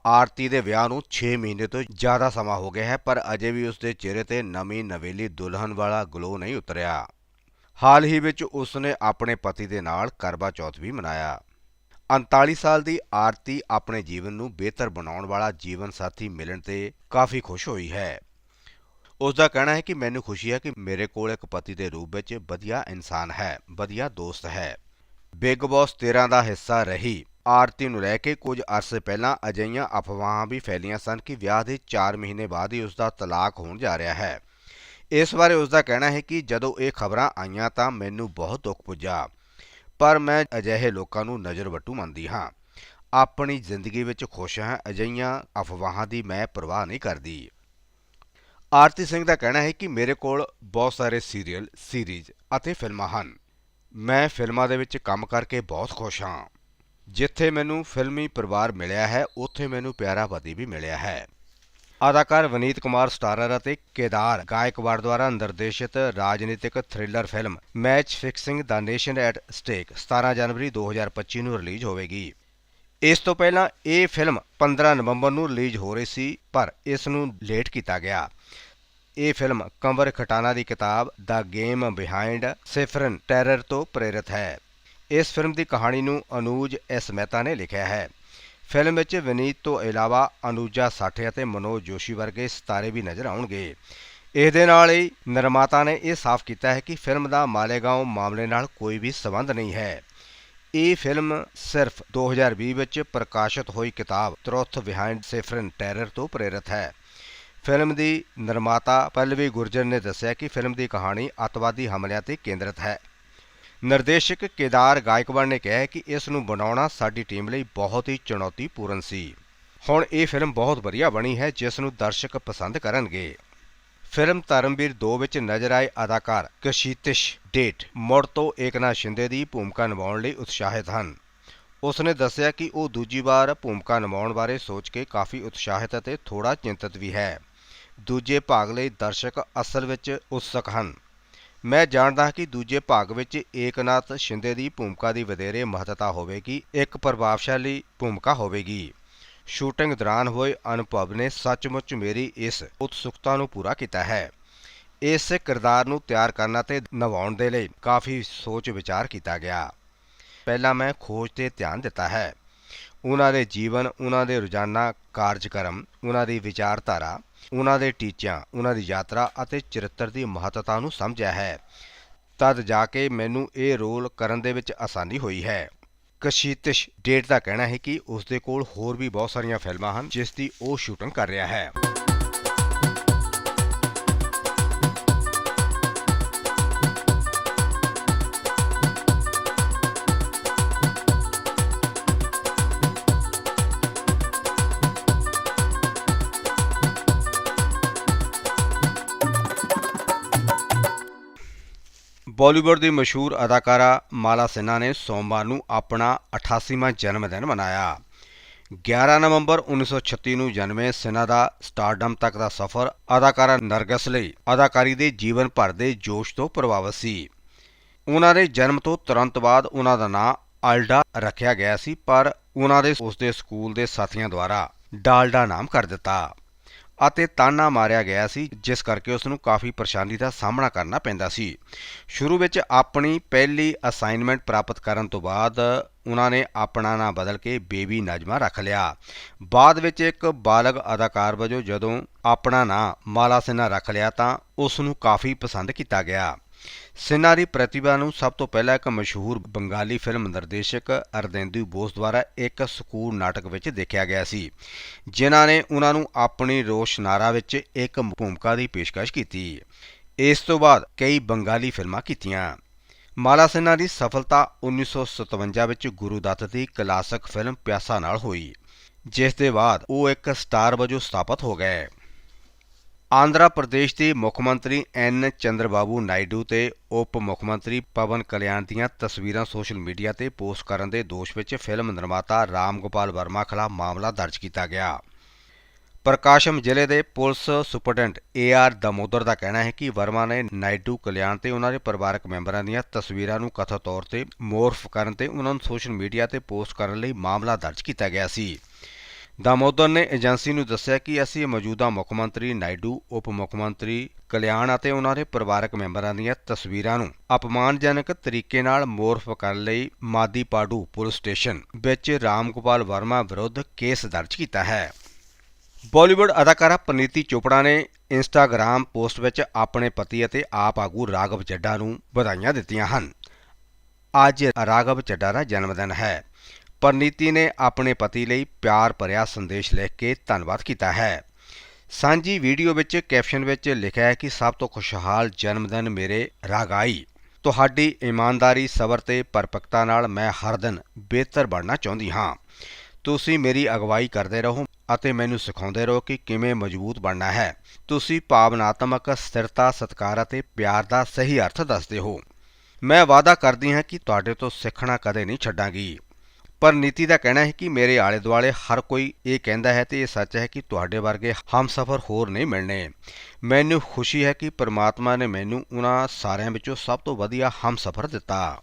ਆਰਤੀ ਦੇ ਵਿਆਹ ਨੂੰ 6 ਮਹੀਨੇ ਤੋਂ ਜ਼ਿਆਦਾ ਸਮਾਂ ਹੋ ਗਿਆ ਹੈ, ਪਰ ਅਜੇ ਵੀ ਉਸ ਦੇ ਚਿਹਰੇ ਤੇ ਨਵੀਂ ਨਵੇਲੀ ਦੁਲਹਨ ਵਾਲਾ ਗਲੋ ਨਹੀਂ ਉਤਰਿਆ। ਹਾਲ ਹੀ ਵਿੱਚ ਉਸ ਨੇ ਆਪਣੇ ਪਤੀ ਦੇ ਨਾਲ ਕਰਵਾ ਚੌਥ ਵੀ ਮਨਾਇਆ। 39 ਸਾਲ ਦੀ ਆਰਤੀ ਆਪਣੇ ਜੀਵਨ ਨੂੰ ਬਿਹਤਰ ਬਣਾਉਣ ਵਾਲਾ ਜੀਵਨ ਸਾਥੀ ਮਿਲਣ ਤੇ ਕਾਫੀ ਖੁਸ਼ ਹੋਈ ਹੈ। ਉਸ ਦਾ ਕਹਿਣਾ ਹੈ ਕਿ ਮੈਨੂੰ ਖੁਸ਼ੀ ਹੈ ਕਿ ਮੇਰੇ ਕੋਲ ਇੱਕ ਪਤੀ ਦੇ ਰੂਪ ਵਿੱਚ ਵਧੀਆ ਇਨਸਾਨ ਹੈ, ਵਧੀਆ ਦੋਸਤ ਹੈ। ਬਿਗ ਬੌਸ 13 ਦਾ ਹਿੱਸਾ ਰਹੀ। ਆਰਤੀ ਨੂੰ ਲੈ ਕੇ ਕੁਝ ਅਰਸੇ ਪਹਿਲਾਂ ਅਜਿਹੀਆਂ ਅਫਵਾਹਾਂ ਵੀ ਫੈਲੀਆਂ ਸਨ ਕਿ ਵਿਆਹ ਦੇ 4 ਮਹੀਨੇ ਬਾਅਦ ਹੀ ਉਸ ਦਾ ਤਲਾਕ ਹੋਣ ਜਾ ਰਿਹਾ ਹੈ। ਇਸ ਬਾਰੇ ਉਸ ਦਾ ਕਹਿਣਾ ਹੈ ਕਿ ਜਦੋਂ ਇਹ ਖਬਰਾਂ ਆਈਆਂ ਤਾਂ ਮੈਨੂੰ ਬਹੁਤ ਦੁੱਖ ਪੁੱਜਾ। ਪਰ ਮੈਂ ਅਜਿਹੇ ਲੋਕਾਂ ਨੂੰ ਨਜ਼ਰ ਵੱਟੂ ਮੰਨਦੀ ਹਾਂ। ਆਪਣੀ ਜ਼ਿੰਦਗੀ ਵਿੱਚ ਖੁਸ਼ ਹਾਂ, ਅਜਿਹੀਆਂ ਅਫਵਾਹਾਂ ਦੀ ਮੈਂ ਪਰਵਾਹ ਨਹੀਂ ਕਰਦੀ। ਆਰਤੀ ਸਿੰਘ ਦਾ ਕਹਿਣਾ ਹੈ ਕਿ ਮੇਰੇ ਕੋਲ ਬਹੁਤ ਸਾਰੇ ਸੀਰੀਅਲ, ਸੀਰੀਜ਼ ਅਤੇ ਫਿਲਮਾਂ ਹਨ। ਮੈਂ ਫਿਲਮਾਂ ਦੇ ਵਿੱਚ ਕੰਮ ਕਰਕੇ ਬਹੁਤ ਖੁਸ਼ ਹਾਂ। ਜਿੱਥੇ ਮੈਨੂੰ ਫਿਲਮੀ ਪਰਿਵਾਰ ਮਿਲਿਆ ਹੈ, ਉੱਥੇ ਮੈਨੂੰ ਪਿਆਰਾ ਪਤੀ ਵੀ ਮਿਲਿਆ ਹੈ। ਅਦਾਕਾਰ ਵਨੀਤ ਕੁਮਾਰ ਸਟਾਰਰ ਅਤੇ ਕੇਦਾਰ ਗਾਇਕਵਾੜ ਦੁਆਰਾ ਨਿਰਦੇਸ਼ਿਤ ਰਾਜਨੀਤਿਕ thriller film match fixing the nation at stake 17 ਜਨਵਰੀ 2025 ਨੂੰ ਰਿਲੀਜ਼ ਹੋਵੇਗੀ। ਇਸ ਤੋਂ ਪਹਿਲਾਂ ਇਹ ਫਿਲਮ 15 ਨਵੰਬਰ ਨੂੰ ਰਿਲੀਜ਼ ਹੋ ਰਹੀ ਸੀ, ਪਰ ਇਸ ਨੂੰ ਲੇਟ ਕੀਤਾ ਗਿਆ। ਇਹ ਫਿਲਮ ਕੰਵਰ ਖਟਾਨਾ ਦੀ ਕਿਤਾਬ ਦਾ ਗੇਮ ਬਿਹਾਈਂਡ ਸਿਫਰਨ ਟੈਰਰ ਤੋਂ ਪ੍ਰੇਰਿਤ ਹੈ। ਇਸ ਫਿਲਮ ਦੀ ਕਹਾਣੀ ਨੂੰ ਅਨੂਜ ਐਸ ਮਹਿਤਾ ਨੇ ਲਿਖਿਆ ਹੈ। ਫਿਲਮ ਵਿੱਚ ਵਿਨੀਤ ਤੋਂ ਇਲਾਵਾ ਅਨੂਜਾ ਸਾਠੇ ਅਤੇ ਮਨੋਜ ਜੋਸ਼ੀ ਵਰਗੇ ਸਿਤਾਰੇ ਵੀ ਨਜ਼ਰ ਆਉਣਗੇ। ਇਸ ਦੇ ਨਾਲ ਹੀ ਨਿਰਮਾਤਾ ਨੇ ਇਹ ਸਾਫ਼ ਕੀਤਾ ਹੈ ਕਿ ਫਿਲਮ ਦਾ ਮਾਲੇਗਾਉਂ ਮਾਮਲੇ ਨਾਲ ਕੋਈ ਵੀ ਸਬੰਧ ਨਹੀਂ ਹੈ। ਇਹ ਫਿਲਮ ਸਿਰਫ 2020 ਵਿੱਚ ਪ੍ਰਕਾਸ਼ਿਤ ਹੋਈ ਕਿਤਾਬ ਟਰੁਥ ਬਿਹਾਈਂਡ ਸੇਫਰਨ ਟੈਰਰ ਤੋਂ ਪ੍ਰੇਰਿਤ ਹੈ। ਫਿਲਮ ਦੀ ਨਿਰਮਾਤਾ ਪੱਲਵੀ ਗੁਰਜਰ ਨੇ ਦੱਸਿਆ ਕਿ ਫਿਲਮ ਦੀ ਕਹਾਣੀ ਅੱਤਵਾਦੀ ਹਮਲਿਆਂ ਤੇ ਕੇਂਦਰਿਤ ਹੈ। ਨਿਰਦੇਸ਼ਕ ਕੇਦਾਰ ਗਾਇਕਵਾੜ ਨੇ ਕਿਹਾ ਕਿ ਇਸ ਨੂੰ ਬਣਾਉਣਾ ਸਾਡੀ ਟੀਮ ਲਈ ਬਹੁਤ ਹੀ ਚੁਣੌਤੀਪੂਰਨ ਸੀ। ਹੁਣ ਇਹ ਫਿਲਮ ਬਹੁਤ ਵਧੀਆ ਬਣੀ ਹੈ, ਜਿਸ ਨੂੰ ਦਰਸ਼ਕ ਪਸੰਦ ਕਰਨਗੇ। ਫਿਲਮ ਧਰਮਵੀਰ 2 ਵਿੱਚ ਨਜ਼ਰ ਆਏ ਅਦਾਕਾਰ ਕਸ਼ੀਤਿਸ਼ ਡੇਟ ਮੁੜ ਤੋਂ ਏਕਨਾ ਸ਼ਿੰਦੇ ਦੀ ਭੂਮਿਕਾ ਨਿਭਾਉਣ ਲਈ ਉਤਸ਼ਾਹਿਤ ਹਨ। ਉਸ ਨੇ ਦੱਸਿਆ ਕਿ ਉਹ ਦੂਜੀ ਵਾਰ ਭੂਮਿਕਾ ਨਿਭਾਉਣ ਬਾਰੇ ਸੋਚ ਕੇ ਕਾਫੀ ਉਤਸ਼ਾਹਿਤ ਅਤੇ ਥੋੜਾ ਚਿੰਤਤ ਵੀ ਹੈ। ਦੂਜੇ ਭਾਗ ਲਈ ਦਰਸ਼ਕ ਅਸਲ ਵਿੱਚ ਉਤਸੁਕ ਹਨ। ਮੈਂ ਜਾਣਦਾ ਹਾਂ ਕਿ ਦੂਜੇ ਭਾਗ ਵਿੱਚ ਏਕਨਾਥ ਸ਼ਿੰਦੇ ਦੀ ਭੂਮਿਕਾ ਦੀ ਵਧੇਰੇ ਮਹੱਤਤਾ ਹੋਵੇਗੀ, ਇੱਕ ਪ੍ਰਭਾਵਸ਼ਾਲੀ ਭੂਮਿਕਾ ਹੋਵੇਗੀ। ਸ਼ੂਟਿੰਗ ਦੌਰਾਨ ਹੋਏ ਅਨੁਭਵ ਨੇ ਸੱਚਮੁੱਚ ਮੇਰੀ ਇਸ ਉਤਸੁਕਤਾ ਨੂੰ ਪੂਰਾ ਕੀਤਾ ਹੈ। ਇਸ ਕਿਰਦਾਰ ਨੂੰ ਤਿਆਰ ਕਰਨ ਅਤੇ ਨਿਭਾਉਣ ਦੇ ਲਈ ਕਾਫੀ ਸੋਚ ਵਿਚਾਰ ਕੀਤਾ ਗਿਆ। ਪਹਿਲਾਂ ਮੈਂ ਖੋਜ ਤੇ ਧਿਆਨ ਦਿੱਤਾ ਹੈ। ਉਹਨਾਂ ਦੇ ਜੀਵਨ, ਉਹਨਾਂ ਦੇ ਰੋਜ਼ਾਨਾ ਕਾਰਜਕ੍ਰਮ, ਉਹਨਾਂ ਦੀ ਵਿਚਾਰਧਾਰਾ, ਉਹਨਾਂ ਦੇ ਟੀਚਿਆਂ, ਉਹਨਾਂ ਦੀ ਯਾਤਰਾ ਅਤੇ ਚਰਿੱਤਰ ਦੀ ਮਹੱਤਤਾ ਨੂੰ ਸਮਝਿਆ ਹੈ। ਤਦ ਜਾ ਕੇ ਮੈਨੂੰ ਇਹ ਰੋਲ ਕਰਨ ਦੇ ਵਿੱਚ ਆਸਾਨੀ ਹੋਈ ਹੈ। ਕਸ਼ੀਤਿਸ਼ ਡੇਟ ਦਾ ਕਹਿਣਾ ਹੈ ਕਿ ਉਸ ਦੇ ਕੋਲ ਹੋਰ ਵੀ ਬਹੁਤ ਸਾਰੀਆਂ ਫਿਲਮਾਂ ਹਨ, ਜਿਸ ਦੀ ਉਹ ਸ਼ੂਟਿੰਗ ਕਰ ਰਿਹਾ ਹੈ। ਬਾਲੀਵੁੱਡ ਦੀ ਮਸ਼ਹੂਰ ਅਦਾਕਾਰਾ ਮਾਲਾ ਸਿਨਹਾ ਨੇ ਸੋਮਵਾਰ ਨੂੰ ਆਪਣਾ 88ਵਾਂ ਜਨਮ ਦਿਨ ਮਨਾਇਆ। 11 ਨਵੰਬਰ 1936 ਨੂੰ ਜਨਮੇ ਸਿਨਹਾ ਦਾ ਸਟਾਰਡਮ ਤੱਕ ਦਾ ਸਫ਼ਰ ਅਦਾਕਾਰਾ ਨਰਗਸ ਲਈ ਅਦਾਕਾਰੀ ਦੇ ਜੀਵਨ ਭਰ ਦੇ ਜੋਸ਼ ਤੋਂ ਪ੍ਰਭਾਵਿਤ ਸੀ। ਉਹਨਾਂ ਦੇ ਜਨਮ ਤੋਂ ਤੁਰੰਤ ਬਾਅਦ ਉਹਨਾਂ ਦਾ ਨਾਂ ਅਲਡਾ ਰੱਖਿਆ ਗਿਆ ਸੀ, ਪਰ ਉਹਨਾਂ ਦੇ ਉਸ ਦੇ ਸਕੂਲ ਦੇ ਸਾਥੀਆਂ ਦੁਆਰਾ ਡਾਲਡਾ ਨਾਮ ਕਰ ਦਿੱਤਾ। ਅਤੇ ਤਾਨਾ ਮਾਰਿਆ ਗਿਆ ਸੀ, ਜਿਸ ਕਰਕੇ ਉਸ ਨੂੰ ਕਾਫੀ ਪਰੇਸ਼ਾਨੀ ਦਾ ਸਾਹਮਣਾ ਕਰਨਾ ਪੈਂਦਾ ਸੀ। ਸ਼ੁਰੂ ਵਿੱਚ ਆਪਣੀ ਪਹਿਲੀ ਅਸਾਈਨਮੈਂਟ ਪ੍ਰਾਪਤ ਕਰਨ ਤੋਂ ਬਾਅਦ ਉਹਨਾਂ ਨੇ ਆਪਣਾ ਨਾਂ ਬਦਲ ਕੇ ਬੇਬੀ ਨਜਮਾ ਰੱਖ ਲਿਆ। ਬਾਅਦ ਵਿੱਚ ਇੱਕ ਬਾਲਗ ਅਦਾਕਾਰ ਵਜੋਂ ਜਦੋਂ ਆਪਣਾ ਨਾਂ ਮਾਲਾ ਸਿਨਹਾ ਰੱਖ ਲਿਆ ਤਾਂ ਉਸ ਨੂੰ ਕਾਫੀ ਪਸੰਦ ਕੀਤਾ ਗਿਆ। ਸਿਨਹਾ ਦੀ ਪ੍ਰਤਿਭਾ ਨੂੰ ਸਭ ਤੋਂ ਪਹਿਲਾਂ ਇੱਕ ਮਸ਼ਹੂਰ ਬੰਗਾਲੀ ਫਿਲਮ ਨਿਰਦੇਸ਼ਕ ਅਰਦੇਂਦੂ ਬੋਸ ਦੁਆਰਾ ਇੱਕ ਸਕੂਲ ਨਾਟਕ ਵਿੱਚ ਦੇਖਿਆ ਗਿਆ ਸੀ, ਜਿਨ੍ਹਾਂ ਨੇ ਉਹਨਾਂ ਨੂੰ ਆਪਣੀ ਰੋਸ਼ਨਾਰਾ ਵਿੱਚ ਇੱਕ ਭੂਮਿਕਾ ਦੀ ਪੇਸ਼ਕਸ਼ ਕੀਤੀ। ਇਸ ਤੋਂ ਬਾਅਦ ਕਈ ਬੰਗਾਲੀ ਫਿਲਮਾਂ ਕੀਤੀਆਂ। ਮਾਲਾ ਸਿਨਹਾ ਦੀ ਸਫਲਤਾ 1957 ਵਿੱਚ ਗੁਰੂ ਦੱਤ ਦੀ ਕਲਾਸਿਕ ਫਿਲਮ ਪਿਆਸਾ ਨਾਲ ਹੋਈ, ਜਿਸ ਦੇ ਬਾਅਦ ਉਹ ਇੱਕ ਸਟਾਰ ਵਜੋਂ ਸਥਾਪਿਤ ਹੋ ਗਏ। ਆਂਧਰਾ ਪ੍ਰਦੇਸ਼ ਦੇ ਮੁੱਖ ਮੰਤਰੀ ਐਨ ਚੰਦਰਬਾਬੂ ਨਾਇਡੂ ਤੇ ਉਪ ਮੁੱਖ ਮੰਤਰੀ ਪਵਨ ਕਲਿਆਣ ਦੀਆਂ ਤਸਵੀਰਾਂ ਸੋਸ਼ਲ ਮੀਡੀਆ ਤੇ ਪੋਸਟ ਕਰਨ ਦੇ ਦੋਸ਼ ਵਿੱਚ ਫਿਲਮ ਨਿਰਮਾਤਾ ਰਾਮ ਗੋਪਾਲ ਵਰਮਾ ਖਿਲਾਫ ਮਾਮਲਾ ਦਰਜ ਕੀਤਾ ਗਿਆ। ਪ੍ਰਕਾਸ਼ਮ ਜ਼ਿਲ੍ਹੇ ਦੇ police superintendent A R Damodar ਦਾ ਕਹਿਣਾ ਹੈ ਕਿ ਵਰਮਾ ਨੇ ਨਾਇਡੂ ਕਲਿਆਣ ਤੇ ਉਹਨਾਂ ਦੇ ਪਰਿਵਾਰਕ ਮੈਂਬਰਾਂ ਦੀਆਂ ਤਸਵੀਰਾਂ ਨੂੰ ਕਥਿਤ ਤੌਰ ਤੇ ਮੋਰਫ ਕਰਨ ਤੇ ਉਹਨਾਂ ਨੂੰ ਸੋਸ਼ਲ ਮੀਡੀਆ ਤੇ ਪੋਸਟ ਕਰਨ ਲਈ ਮਾਮਲਾ ਦਰਜ ਕੀਤਾ ਗਿਆ ਸੀ। ਦਾਮੋਦਰ ਨੇ ਏਜੰਸੀ ਨੂੰ ਦੱਸਿਆ ਕਿ ਅਸੀਂ ਮੌਜੂਦਾ ਮੁੱਖ ਮੰਤਰੀ ਨਾਇਡੂ, ਉਪ ਮੁੱਖ ਮੰਤਰੀ ਕਲਿਆਣ ਅਤੇ ਉਹਨਾਂ ਦੇ ਪਰਿਵਾਰਕ ਮੈਂਬਰਾਂ ਦੀਆਂ ਤਸਵੀਰਾਂ ਨੂੰ ਅਪਮਾਨਜਨਕ ਤਰੀਕੇ ਨਾਲ ਮੋਰਫ ਕਰਨ ਲਈ ਮਾਦੀਪਾਡੂ ਪੁਲਿਸ ਸਟੇਸ਼ਨ ਵਿੱਚ ਰਾਮਗੋਪਾਲ ਵਰਮਾ ਵਿਰੁੱਧ ਕੇਸ ਦਰਜ ਕੀਤਾ ਹੈ। ਬਾਲੀਵੁੱਡ ਅਦਾਕਾਰਾ ਪਨੀਤੀ ਚੋਪੜਾ ਨੇ ਇੰਸਟਾਗ੍ਰam ਪੋਸਟ ਵਿੱਚ ਆਪਣੇ ਪਤੀ ਅਤੇ ਆਪ ਆਗੂ ਰਾਘਵ ਚੱਡਾ ਨੂੰ ਵਧਾਈਆਂ ਦਿੱਤੀਆਂ ਹਨ। ਅੱਜ ਰਾਘਵ ਚੱਡਾ ਦਾ ਜਨਮ ਦਿਨ ਹੈ। ਪਰਨੀਤੀ ਨੇ ਆਪਣੇ ਪਤੀ ਲਈ ਪਿਆਰ ਭਰਿਆ ਸੰਦੇਸ਼ ਲਿਖ ਕੇ ਧੰਨਵਾਦ ਕੀਤਾ ਹੈ। ਸਾਂਝੀ ਵੀਡੀਓ ਵਿੱਚ ਕੈਪਸ਼ਨ ਵਿੱਚ ਲਿਖਿਆ ਹੈ ਕਿ ਸਭ ਤੋਂ ਖੁਸ਼ਹਾਲ ਜਨਮ ਦਿਨ ਮੇਰੇ ਰਾਗਾਈ ਤੁਹਾਡੀ ਇਮਾਨਦਾਰੀ, ਸਬਰ ਤੇ ਪਰਪਕਤਾ ਨਾਲ ਮੈਂ ਹਰ ਦਿਨ ਬਿਹਤਰ ਬਣਨਾ ਚਾਹੁੰਦੀ ਹਾਂ। ਤੁਸੀਂ ਮੇਰੀ ਅਗਵਾਈ ਕਰਦੇ ਰਹੋ ਅਤੇ ਮੈਨੂੰ ਸਿਖਾਉਂਦੇ ਰਹੋ ਕਿ ਕਿਵੇਂ ਮਜ਼ਬੂਤ ਬਣਨਾ ਹੈ। ਤੁਸੀਂ ਭਾਵਨਾਤਮਕ ਸਥਿਰਤਾ, ਸਤਿਕਾਰ ਅਤੇ ਪਿਆਰ ਦਾ ਸਹੀ ਅਰਥ ਦੱਸਦੇ ਹੋ। ਮੈਂ ਵਾਅਦਾ ਕਰਦੀ ਹਾਂ ਕਿ ਤੁਹਾਡੇ ਤੋਂ ਸਿੱਖਣਾ ਕਦੇ ਨਹੀਂ ਛੱਡਾਂਗੀ। ਪਰ ਨੀਤੀ ਦਾ ਕਹਿਣਾ ਹੈ ਕਿ ਮੇਰੇ ਆਲੇ ਦੁਆਲੇ ਹਰ ਕੋਈ ਇਹ ਕਹਿੰਦਾ ਹੈ ਤੇ ਇਹ ਸੱਚ ਹੈ ਕਿ ਤੁਹਾਡੇ ਵਰਗੇ ਹਮਸਫਰ ਹੋਰ ਨਹੀਂ ਮਿਲਣੇ। ਮੈਨੂੰ ਖੁਸ਼ੀ ਹੈ ਕਿ ਪ੍ਰਮਾਤਮਾ ਨੇ ਮੈਨੂੰ ਉਹਨਾਂ ਸਾਰਿਆਂ ਵਿੱਚੋਂ ਸਭ ਤੋਂ ਵਧੀਆ ਹਮਸਫਰ ਦਿੱਤਾ।